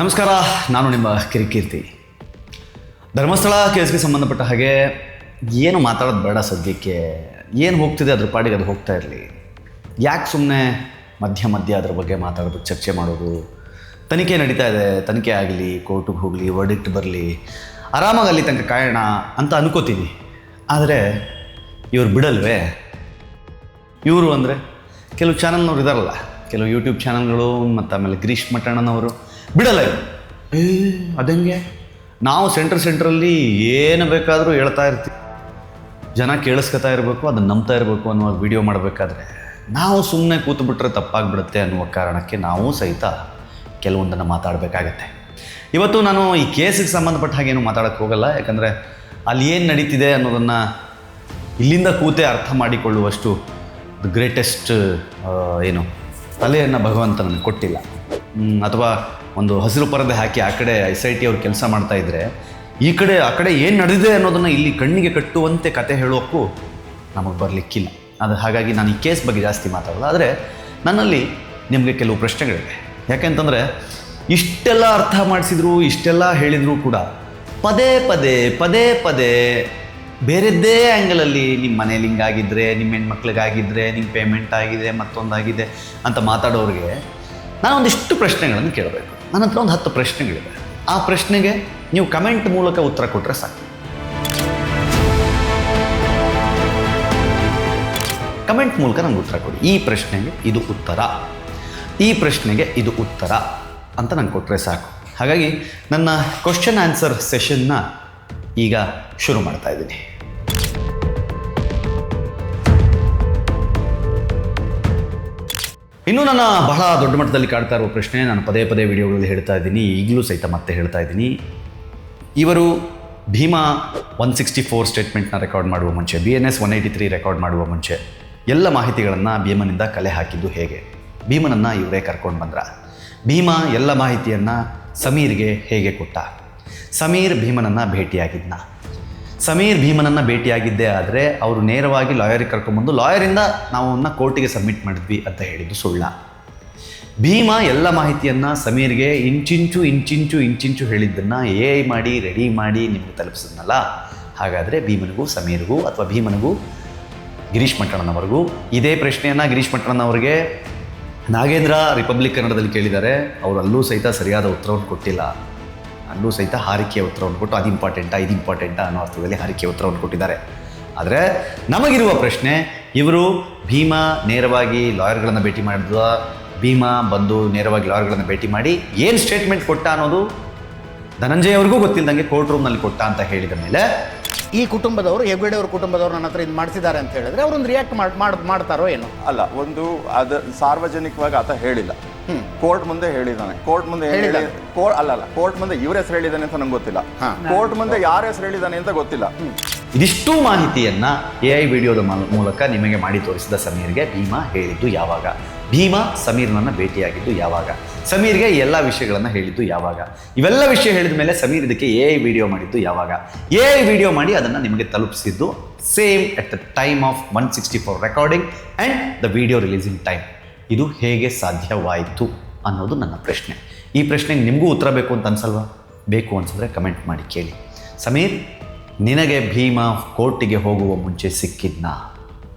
ನಮಸ್ಕಾರ, ನಾನು ನಿಮ್ಮ ಕಿರಿಕೀರ್ತಿ. ಧರ್ಮಸ್ಥಳ ಕೇಸ್ಗೆ ಸಂಬಂಧಪಟ್ಟ ಹಾಗೆ ಏನು ಮಾತಾಡೋದು ಬೇಡ ಸದ್ಯಕ್ಕೆ. ಏನು ಹೋಗ್ತಿದೆ ಅದ್ರ ಪಾಡಿಗೆ ಅದು ಹೋಗ್ತಾ ಇರಲಿ. ಯಾಕೆ ಸುಮ್ಮನೆ ಮಧ್ಯ ಮಧ್ಯ ಅದ್ರ ಬಗ್ಗೆ ಮಾತಾಡೋದು, ಚರ್ಚೆ ಮಾಡೋದು? ತನಿಖೆ ನಡೀತಾ ಇದೆ, ತನಿಖೆ ಆಗಲಿ, ಕೋರ್ಟಿಗೆ ಹೋಗಲಿ ವರ್ಡಿಕ್ಟ್ ಬರಲಿ. ಆರಾಮಾಗಿ ಅಲ್ಲಿ ತನಕ ಕಾಯೋಣ ಅಂತ ಅನ್ಕೋತೀನಿ. ಆದರೆ ಇವ್ರು ಬಿಡಲ್ವೇ? ಇವರು ಅಂದರೆ ಕೆಲವು ಚಾನಲ್ನವ್ರು ಇದಾರಲ್ಲ, ಕೆಲವು ಯೂಟ್ಯೂಬ್ ಚಾನಲ್ಗಳು ಮತ್ತು ಆಮೇಲೆ ಗಿರೀಶ್ ಮಠಣ್ಣನವರು ಬಿಡಲ್ಲ ಇವರು ಏ ಅದಂಗೆ? ನಾವು ಸೆಂಟ್ರ್ ಸೆಂಟ್ರಲ್ಲಿ ಏನು ಬೇಕಾದರೂ ಹೇಳ್ತಾ ಇರ್ತೀವಿ. ಜನ ಕೇಳಿಸ್ಕೊತಾ ಇರಬೇಕು ಅದನ್ನು ನಂಬ್ತಾ ಇರಬೇಕು ಅನ್ನುವ ವಿಡಿಯೋ ಮಾಡಬೇಕಾದ್ರೆ ನಾವು ಸುಮ್ಮನೆ ಕೂತ್ಬಿಟ್ರೆ ತಪ್ಪಾಗ್ಬಿಡುತ್ತೆ ಅನ್ನುವ ಕಾರಣಕ್ಕೆ ನಾವು ಸಹಿತ ಕೆಲವೊಂದನ್ನು ಮಾತಾಡಬೇಕಾಗತ್ತೆ. ಇವತ್ತು ನಾನು ಈ ಕೇಸಿಗೆ ಸಂಬಂಧಪಟ್ಟ ಹಾಗೇನು ಮಾತಾಡೋಕ್ಕೆ ಹೋಗಲ್ಲ ಯಾಕಂದರೆ ಅಲ್ಲಿ ಏನು ನಡೀತಿದೆ ಅನ್ನೋದನ್ನು ಇಲ್ಲಿಂದ ಕೂತೆ ಅರ್ಥ ಮಾಡಿಕೊಳ್ಳುವಷ್ಟು ದ ಗ್ರೇಟೆಸ್ಟ್ ಏನು ತಲೆಯನ್ನು ಭಗವಂತ ನನಗೆ ಕೊಟ್ಟಿಲ್ಲ ಅಥವಾ ಒಂದು ಹಸಿರು ಪರದೆ ಹಾಕಿ ಆ ಕಡೆ ಎಸ್ ಐ ಟಿ ಅವ್ರು ಕೆಲಸ ಮಾಡ್ತಾ ಇದ್ದರೆ ಈ ಕಡೆ, ಆ ಕಡೆ ಏನು ನಡೆದಿದೆ ಅನ್ನೋದನ್ನು ಇಲ್ಲಿ ಕಣ್ಣಿಗೆ ಕಟ್ಟುವಂತೆ ಕತೆ ಹೇಳೋಕ್ಕೂ ನಮಗೆ ಬರಲಿಕ್ಕಿಲ್ಲ. ಅದು ಹಾಗಾಗಿ ನಾನು ಈ ಕೇಸ್ ಬಗ್ಗೆ ಜಾಸ್ತಿ ಮಾತಾಡೋಲ್ಲ. ಆದರೆ ನನ್ನಲ್ಲಿ ನಿಮಗೆ ಕೆಲವು ಪ್ರಶ್ನೆಗಳಿವೆ. ಯಾಕೆಂತಂದರೆ, ಇಷ್ಟೆಲ್ಲ ಅರ್ಥ ಮಾಡಿಸಿದ್ರು, ಇಷ್ಟೆಲ್ಲ ಹೇಳಿದರೂ ಕೂಡ ಪದೇ ಪದೇ ಪದೇ ಪದೇ ಬೇರೆದ್ದೇ ಆ್ಯಂಗಲಲ್ಲಿ ನಿಮ್ಮ ಮನೇಲಿ ಹಿಂಗಾಗಿದ್ರೆ ನಿಮ್ಮ ಹೆಣ್ಮಕ್ಳಿಗಾಗಿದ್ರೆ ನಿಮ್ಮ ಪೇಮೆಂಟ್ ಆಗಿದೆ, ಮತ್ತೊಂದಾಗಿದೆ ಅಂತ ಮಾತಾಡೋರಿಗೆ ನಾನು ಒಂದಿಷ್ಟು ಪ್ರಶ್ನೆಗಳನ್ನು ಕೇಳಬೇಕು. ನನ್ನ ಹತ್ರ ಒಂದು ಹತ್ತು ಪ್ರಶ್ನೆಗಳಿವೆ. ಆ ಪ್ರಶ್ನೆಗೆ ನೀವು ಕಮೆಂಟ್ ಮೂಲಕ ಉತ್ತರ ಕೊಟ್ಟರೆ ಸಾಕು. ಕಮೆಂಟ್ ಮೂಲಕ ನಂಗೆ ಉತ್ತರ ಕೊಡಿ. ಈ ಪ್ರಶ್ನೆಗೆ ಇದು ಉತ್ತರ. ಈ ಪ್ರಶ್ನೆಗೆ ಇದು ಉತ್ತರ ಅಂತ ನಂಗೆ ಕೊಟ್ಟರೆ ಸಾಕು. ಹಾಗಾಗಿ ನನ್ನ ಕ್ವಶನ್ ಆನ್ಸರ್ ಸೆಷನ್ನ ಈಗ ಶುರು ಮಾಡ್ತಾ ಇದ್ದೀನಿ. ಇನ್ನು ನನ್ನ ಬಹಳ ದೊಡ್ಡ ಮಟ್ಟದಲ್ಲಿ ಕಾಡ್ತಾ ಇರುವ ಪ್ರಶ್ನೆ ನಾನು ಪದೇ ಪದೇ ವಿಡಿಯೋಗಳಲ್ಲಿ ಹೇಳ್ತಾ ಇದ್ದೀನಿ, ಈಗಲೂ ಸಹಿತ ಮತ್ತೆ ಹೇಳ್ತಾ ಇದ್ದೀನಿ. ಇವರು ಭೀಮಾ ಒನ್ ಸಿಕ್ಸ್ಟಿ ಫೋರ್ ಸ್ಟೇಟ್ಮೆಂಟ್ನ ರೆಕಾರ್ಡ್ ಮಾಡುವ ಮುಂಚೆ B N S one eighty three record ಮಾಡುವ ಮುಂಚೆ, ಎಲ್ಲ ಮಾಹಿತಿಗಳನ್ನು ಭೀಮನಿಂದ ಕಲೆ ಹಾಕಿದ್ದು ಹೇಗೆ? ಭೀಮನನ್ನು ಇವರೇ ಕರ್ಕೊಂಡು ಬಂದ್ರ. ಭೀಮಾ ಎಲ್ಲ ಮಾಹಿತಿಯನ್ನು ಸಮೀರ್ಗೆ ಹೇಗೆ ಕೊಟ್ಟ? ಸಮೀರ್ ಭೀಮನನ್ನು ಭೇಟಿಯಾಗಿದ್ನ. ಸಮೀರ್ ಭೀಮನನ್ನು ಭೇಟಿಯಾಗಿದ್ದೇ ಆದರೆ ಅವರು ನೇರವಾಗಿ ಲಾಯರಿಗೆ ಕರ್ಕೊಂಬಂದು ಲಾಯರಿಂದ ನಾವು ಅವನ್ನ ಕೋರ್ಟಿಗೆ ಸಬ್ಮಿಟ್ ಮಾಡಿದ್ವಿ ಅಂತ ಹೇಳಿದ್ದು ಸುಳ್ಳ. ಭೀಮ ಎಲ್ಲ ಮಾಹಿತಿಯನ್ನು ಸಮೀರ್ಗೆ ಇಂಚಿಂಚು ಇಂಚಿಂಚು ಇಂಚಿಂಚು ಹೇಳಿದ್ದನ್ನು ಎ ಐ ಮಾಡಿ ರೆಡಿ ಮಾಡಿ ನಿಮಗೆ ತಲುಪಿಸಿದ್ನಲ್ಲ? ಹಾಗಾದರೆ ಭೀಮನಿಗೂ, ಸಮೀರ್ಗೂ ಅಥವಾ ಭೀಮನಿಗೂ, ಗಿರೀಶ್ ಮಟ್ಟಣ್ಣನವರೆಗೂ ಇದೇ ಪ್ರಶ್ನೆಯನ್ನು ಗಿರೀಶ್ ಮಟ್ಟಣ್ಣನವರಿಗೆ ನಾಗೇಂದ್ರ ರಿಪಬ್ಲಿಕ್ ಕನ್ನಡದಲ್ಲಿ ಕೇಳಿದ್ದಾರೆ. ಅವರಲ್ಲೂ ಸಹಿತ ಸರಿಯಾದ ಉತ್ತರವನ್ನು ಕೊಟ್ಟಿಲ್ಲ. ಅಲ್ಲೂ ಸಹಿತ ಹಾರಿಕೆಯ ಉತ್ತರವನ್ನು ಕೊಟ್ಟು ಅದು ಇಂಪಾರ್ಟೆಂಟಾ ಇದು ಇಂಪಾರ್ಟೆಂಟಾ ಅನ್ನೋ ಅರ್ಥದಲ್ಲಿ ಹಾರಿಕೆಯ ಉತ್ತರವನ್ನು ಕೊಟ್ಟಿದ್ದಾರೆ ಆದರೆ ನಮಗಿರುವ ಪ್ರಶ್ನೆ, ಇವರು ಭೀಮಾ ನೇರವಾಗಿ ಲಾಯರ್ಗಳನ್ನು ಭೇಟಿ ಮಾಡಿದ್ವ? ಭೀಮಾ ಬಂದು ನೇರವಾಗಿ ಲಾಯರ್ಗಳನ್ನು ಭೇಟಿ ಮಾಡಿ ಏನು ಸ್ಟೇಟ್ಮೆಂಟ್ ಕೊಟ್ಟ ಅನ್ನೋದು ಧನಂಜಯ ಅವ್ರಿಗೂ ಗೊತ್ತಿಲ್ಲದಂಗೆ ಕೋರ್ಟ್ ರೂಮ್ನಲ್ಲಿ ಕೊಟ್ಟ ಅಂತ ಹೇಳಿದ ಮೇಲೆ ಈ ಕುಟುಂಬದವರು ಹೆಗ್ಗಡೆ ಅವ್ರ ಕುಟುಂಬದವರು ನನ್ನ ಹತ್ರ ಇದು ಮಾಡಿಸಿದ್ದಾರೆ ಅಂತ ಹೇಳಿದ್ರೆ ಅವ್ರೊಂದು ರಿಯಾಕ್ಟ್ ಮಾಡ್ ಮಾಡ್ತಾರೋ ಏನೋ? ಅಲ್ಲ ಒಂದು ಅದ ಸಾರ್ವಜನಿಕವಾಗಿ ಆತ ಹೇಳಿಲ್ಲ. ಕೋರ್ಟ್ ಮುಂದೆ ಹೇಳಿದಾನೆ ಕೋರ್ಟ್ ಮುಂದೆ ಏನ್ ಹೇಳಿದಾನೆ. ಹೇಳಿ- ಕೋರ್ಟ್ ಅಲ್ಲ ಅಲ್ಲ. ಕೋರ್ಟ್ ಮುಂದೆ ಇವ್ರ ಹೆಸರು ಹೇಳಿದಾನೆ ಅಂತ ನಂಗೆ ಗೊತ್ತಿಲ್ಲ. ಕೋರ್ಟ್ ಮುಂದೆ ಯಾರ ಹೆಸರು ಹೇಳಿದಾನೆ ಅಂತ ಗೊತ್ತಿಲ್ಲ. ಇದಿಷ್ಟು ಮಾಹಿತಿಯನ್ನ ಎ ಐ ವಿಡಿಯೋದ ಮೂಲಕ ನಿಮಗೆ ಮಾಡಿ ತೋರಿಸಿದ ಸಮೀರ್ಗೆ ಭೀಮಾ ಹೇಳಿದ್ದು ಯಾವಾಗ? ಭೀಮಾ ಸಮೀರ್ನನ್ನು ಭೇಟಿಯಾಗಿದ್ದು ಯಾವಾಗ? ಸಮೀರ್ಗೆ ಎಲ್ಲ ವಿಷಯಗಳನ್ನು ಹೇಳಿದ್ದು ಯಾವಾಗ? ಇವೆಲ್ಲ ವಿಷಯ ಹೇಳಿದ ಮೇಲೆ ಸಮೀರ್ ಇದಕ್ಕೆ ಎ ವಿಡಿಯೋ ಮಾಡಿದ್ದು ಯಾವಾಗ? ಎ ವಿಡಿಯೋ ಮಾಡಿ ಅದನ್ನು ನಿಮಗೆ ತಲುಪಿಸಿದ್ದು same at the time of one sixty four recording and the video releasing time ಇದು ಹೇಗೆ ಸಾಧ್ಯವಾಯಿತು ಅನ್ನೋದು ನನ್ನ ಪ್ರಶ್ನೆ. ಈ ಪ್ರಶ್ನೆಗೆ ನಿಮಗೂ ಉತ್ತರ ಬೇಕು ಅಂತ ಅನ್ಸಲ್ವಾ? ಬೇಕು ಅನ್ಸಿದ್ರೆ ಕಮೆಂಟ್ ಮಾಡಿ ಕೇಳಿ. ಸಮೀರ್, ನಿನಗೆ ಭೀಮ ಕೋರ್ಟಿಗೆ ಹೋಗುವ ಮುಂಚೆ ಸಿಕ್ಕಿದ್ನ?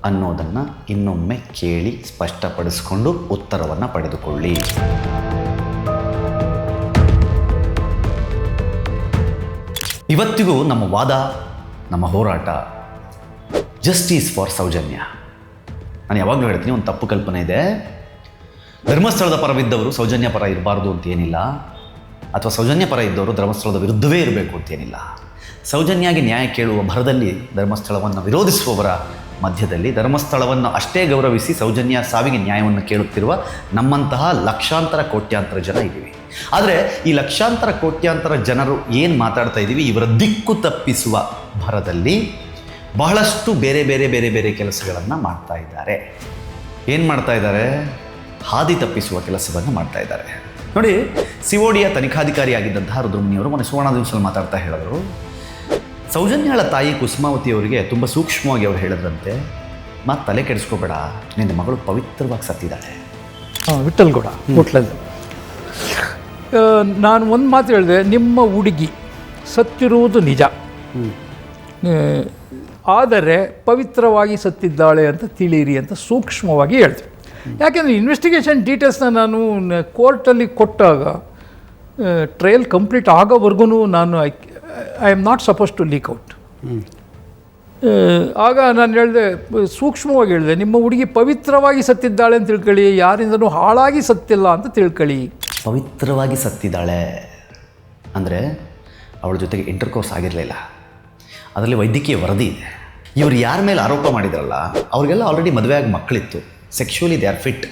ಅನ್ನೋದನ್ನು ಇನ್ನೊಮ್ಮೆ ಕೇಳಿ ಸ್ಪಷ್ಟಪಡಿಸಿಕೊಂಡು ಉತ್ತರವನ್ನು ಪಡೆದುಕೊಳ್ಳಿ. ಇವತ್ತಿಗೂ ನಮ್ಮ ವಾದ, ನಮ್ಮ ಹೋರಾಟ. Justice for Soujanya. ನಾನು ಯಾವಾಗಲೂ ಹೇಳ್ತೀನಿ, ಒಂದು ತಪ್ಪು ಕಲ್ಪನೆ ಇದೆ. ಧರ್ಮಸ್ಥಳದ ಪರವಿದ್ದವರು ಸೌಜನ್ಯ ಪರ ಇರಬಾರ್ದು ಅಂತ ಏನಿಲ್ಲ. ಅಥವಾ ಸೌಜನ್ಯ ಪರ ಇದ್ದವರು ಧರ್ಮಸ್ಥಳದ ವಿರುದ್ಧವೇ ಇರಬೇಕು ಅಂತೇನಿಲ್ಲ ಸೌಜನ್ಯಾಗಿ ನ್ಯಾಯ ಕೇಳುವ ಭರದಲ್ಲಿ ಧರ್ಮಸ್ಥಳವನ್ನು ವಿರೋಧಿಸುವವರ ಮಧ್ಯದಲ್ಲಿ ಧರ್ಮಸ್ಥಳವನ್ನು ಅಷ್ಟೇ ಗೌರವಿಸಿ ಸೌಜನ್ಯ ಸಾವಿಗೆ ನ್ಯಾಯವನ್ನು ಕೇಳುತ್ತಿರುವ ನಮ್ಮಂತಹ ಲಕ್ಷಾಂತರ ಕೋಟ್ಯಾಂತರ ಜನ ಇದ್ದೀವಿ. ಆದರೆ ಈ ಲಕ್ಷಾಂತರ ಕೋಟ್ಯಾಂತರ ಜನರು ಏನು ಮಾತಾಡ್ತಾ ಇದ್ದೀವಿ? ಇವರ ದಿಕ್ಕು ತಪ್ಪಿಸುವ ಭರದಲ್ಲಿ ಬಹಳಷ್ಟು ಬೇರೆ ಬೇರೆ ಬೇರೆ ಬೇರೆ ಕೆಲಸಗಳನ್ನು ಮಾಡ್ತಾ ಇದ್ದಾರೆ. ಏನು ಮಾಡ್ತಾ ಇದ್ದಾರೆ? ಹಾದಿ ತಪ್ಪಿಸುವ ಕೆಲಸವನ್ನು ಮಾಡ್ತಾ ಇದ್ದಾರೆ. ನೋಡಿ ಸಿಒಡಿಯ ತನಿಖಾಧಿಕಾರಿಯಾಗಿದ್ದಂತಹ ರುದ್ರಮುನಿಯವರು ಮೊನ್ನೆ ಸುವರ್ಣ ದಿವಸದಲ್ಲಿ ಮಾತಾಡ್ತಾ ಹೇಳಿದ್ರು. ಸೌಜನ್ಯಾಳ ತಾಯಿ ಕುಸುಮಾವತಿ ಅವರಿಗೆ ತುಂಬ ಸೂಕ್ಷ್ಮವಾಗಿ ಅವ್ರು ಹೇಳಿದ್ರಂತೆ ಮತ್ತೆ ತಲೆ ಕೆಡಿಸ್ಕೋಬೇಡ ನಿನ್ನ ಮಗಳು ಪವಿತ್ರವಾಗಿ ಸತ್ತಿದ್ದಾಳೆ. ಹಾಂ ವಿಠಲ್ಗೌಡ ಹೋಟ್ಲಲ್ಲಿ. ನಾನು ಒಂದು ಮಾತು ಹೇಳಿದೆ ನಿಮ್ಮ ಹುಡುಗಿ ಸತ್ತಿರುವುದು ನಿಜ. ಆದರೆ ಪವಿತ್ರವಾಗಿ ಸತ್ತಿದ್ದಾಳೆ ಅಂತ ತಿಳಿಯಿರಿ ಅಂತ ಸೂಕ್ಷ್ಮವಾಗಿ ಹೇಳಿದೆ. ಯಾಕೆಂದರೆ ಇನ್ವೆಸ್ಟಿಗೇಷನ್ ಡೀಟೇಲ್ಸ್ನ ನಾನು ಕೋರ್ಟಲ್ಲಿ ಕೊಟ್ಟಾಗ ಟ್ರಯಲ್ ಕಂಪ್ಲೀಟ್ ಆಗೋವರೆಗೂ ನಾನು I am not suppose to leak out ಆಗ ನಾನು ಹೇಳಿದೆ ಸೂಕ್ಷ್ಮವಾಗಿ ಹೇಳಿದೆ ನಿಮ್ಮ ಹುಡುಗಿ ಪವಿತ್ರವಾಗಿ ಸತ್ತಿದ್ದಾಳೆ ಅಂತ ತಿಳ್ಕೊಳ್ಳಿ ಯಾರಿಂದನೂ ಹಾಳಾಗಿ ಸತ್ತಿಲ್ಲ ಅಂತ ತಿಳ್ಕೊಳ್ಳಿ. ಪವಿತ್ರವಾಗಿ ಸತ್ತಿದ್ದಾಳೆ ಅಂದರೆ ಅವಳ ಜೊತೆಗೆ ಇಂಟರ್ಕೋರ್ಸ್ ಆಗಿರಲಿಲ್ಲ. ಅದರಲ್ಲಿ ವೈದ್ಯಕೀಯ ವರದಿ ಇದೆ. ಇವರು ಯಾರ ಮೇಲೆ ಆರೋಪ ಮಾಡಿದ್ರಲ್ಲ ಅವರಿಗೆಲ್ಲ ಆಲ್ರೆಡಿ ಮದುವೆಯಾಗಿ ಮಕ್ಕಳಿತ್ತು ಸೆಕ್ಷುವಲಿ ದೇ ಆರ್ ಫಿಟ್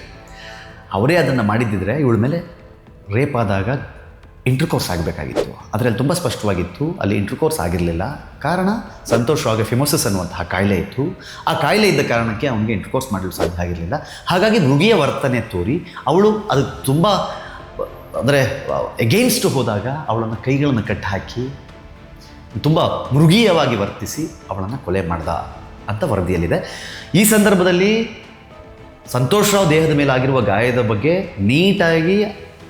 ಅವರೇ ಅದನ್ನು ಮಾಡಿದ್ದಿದ್ರೆ ಇವಳ ಮೇಲೆ ರೇಪ್ ಆದಾಗ ಇಂಟರ್ಕೋರ್ಸ್ ಆಗಬೇಕಾಗಿತ್ತು. ಅದರಲ್ಲಿ ತುಂಬ ಸ್ಪಷ್ಟವಾಗಿತ್ತು, ಅಲ್ಲಿ ಇಂಟರ್ಕೋರ್ಸ್ ಆಗಿರಲಿಲ್ಲ. ಕಾರಣ, ಸಂತೋಷವಾಗಿ ಫಿಮೋಸಿಸ್ ಅನ್ನುವಂತಹ ಕಾಯಿಲೆ ಇತ್ತು. ಆ ಕಾಯಿಲೆ ಇದ್ದ ಕಾರಣಕ್ಕೆ ಅವನಿಗೆ ಇಂಟರ್ಕೋರ್ಸ್ ಮಾಡಲು ಸಾಧ್ಯ ಆಗಿರಲಿಲ್ಲ. ಹಾಗಾಗಿ ಮೃಗಿಯ ವರ್ತನೆ ತೋರಿ, ಅವಳು ಅದು ತುಂಬ, ಅಂದರೆ ಎಗೇನ್ಸ್ಟ್ ಹೋದಾಗ ಅವಳನ್ನು ಕೈಗಳನ್ನು ಕಟ್ಟಿ ಹಾಕಿ ತುಂಬ ಮೃಗೀಯವಾಗಿ ವರ್ತಿಸಿ ಅವಳನ್ನು ಕೊಲೆ ಮಾಡ್ದ ಅಂತ ವರದಿಯಲ್ಲಿದೆ. ಈ ಸಂದರ್ಭದಲ್ಲಿ ಸಂತೋಷ್ ರಾವ್ ದೇಹದ ಮೇಲಾಗಿರುವ ಗಾಯದ ಬಗ್ಗೆ ನೀಟಾಗಿ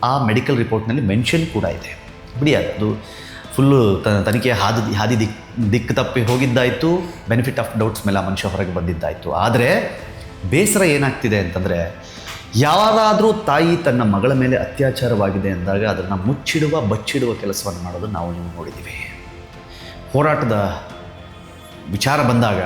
ಆ ಮೆಡಿಕಲ್ ರಿಪೋರ್ಟ್ನಲ್ಲಿ ಮೆನ್ಷನ್ ಕೂಡ ಇದೆ. ಬಿಡಿ ಅದು. ಫುಲ್ಲು ತನಿಖೆ ಹಾದಿ ಹಾದಿ ದಿಕ್ ದಿಕ್ಕು ತಪ್ಪಿ ಹೋಗಿದ್ದಾಯಿತು. ಬೆನಿಫಿಟ್ ಆಫ್ ಡೌಟ್ಸ್ ಮೇಲೆ ಆ ಮನುಷ್ಯ ಹೊರಗೆ ಬಂದಿದ್ದಾಯಿತು. ಆದರೆ ಬೇಸರ ಏನಾಗ್ತಿದೆ ಅಂತಂದರೆ ಯಾರಾದರೂ ತಾಯಿ ತನ್ನ ಮಗಳ ಮೇಲೆ ಅತ್ಯಾಚಾರವಾಗಿದೆ ಅಂದಾಗ ಅದನ್ನು ಮುಚ್ಚಿಡುವ, ಬಚ್ಚಿಡುವ ಕೆಲಸವನ್ನು ಮಾಡೋದು ನಾವು ನೀವು ನೋಡಿದ್ದೀವಿ. ಹೋರಾಟದ ವಿಚಾರ ಬಂದಾಗ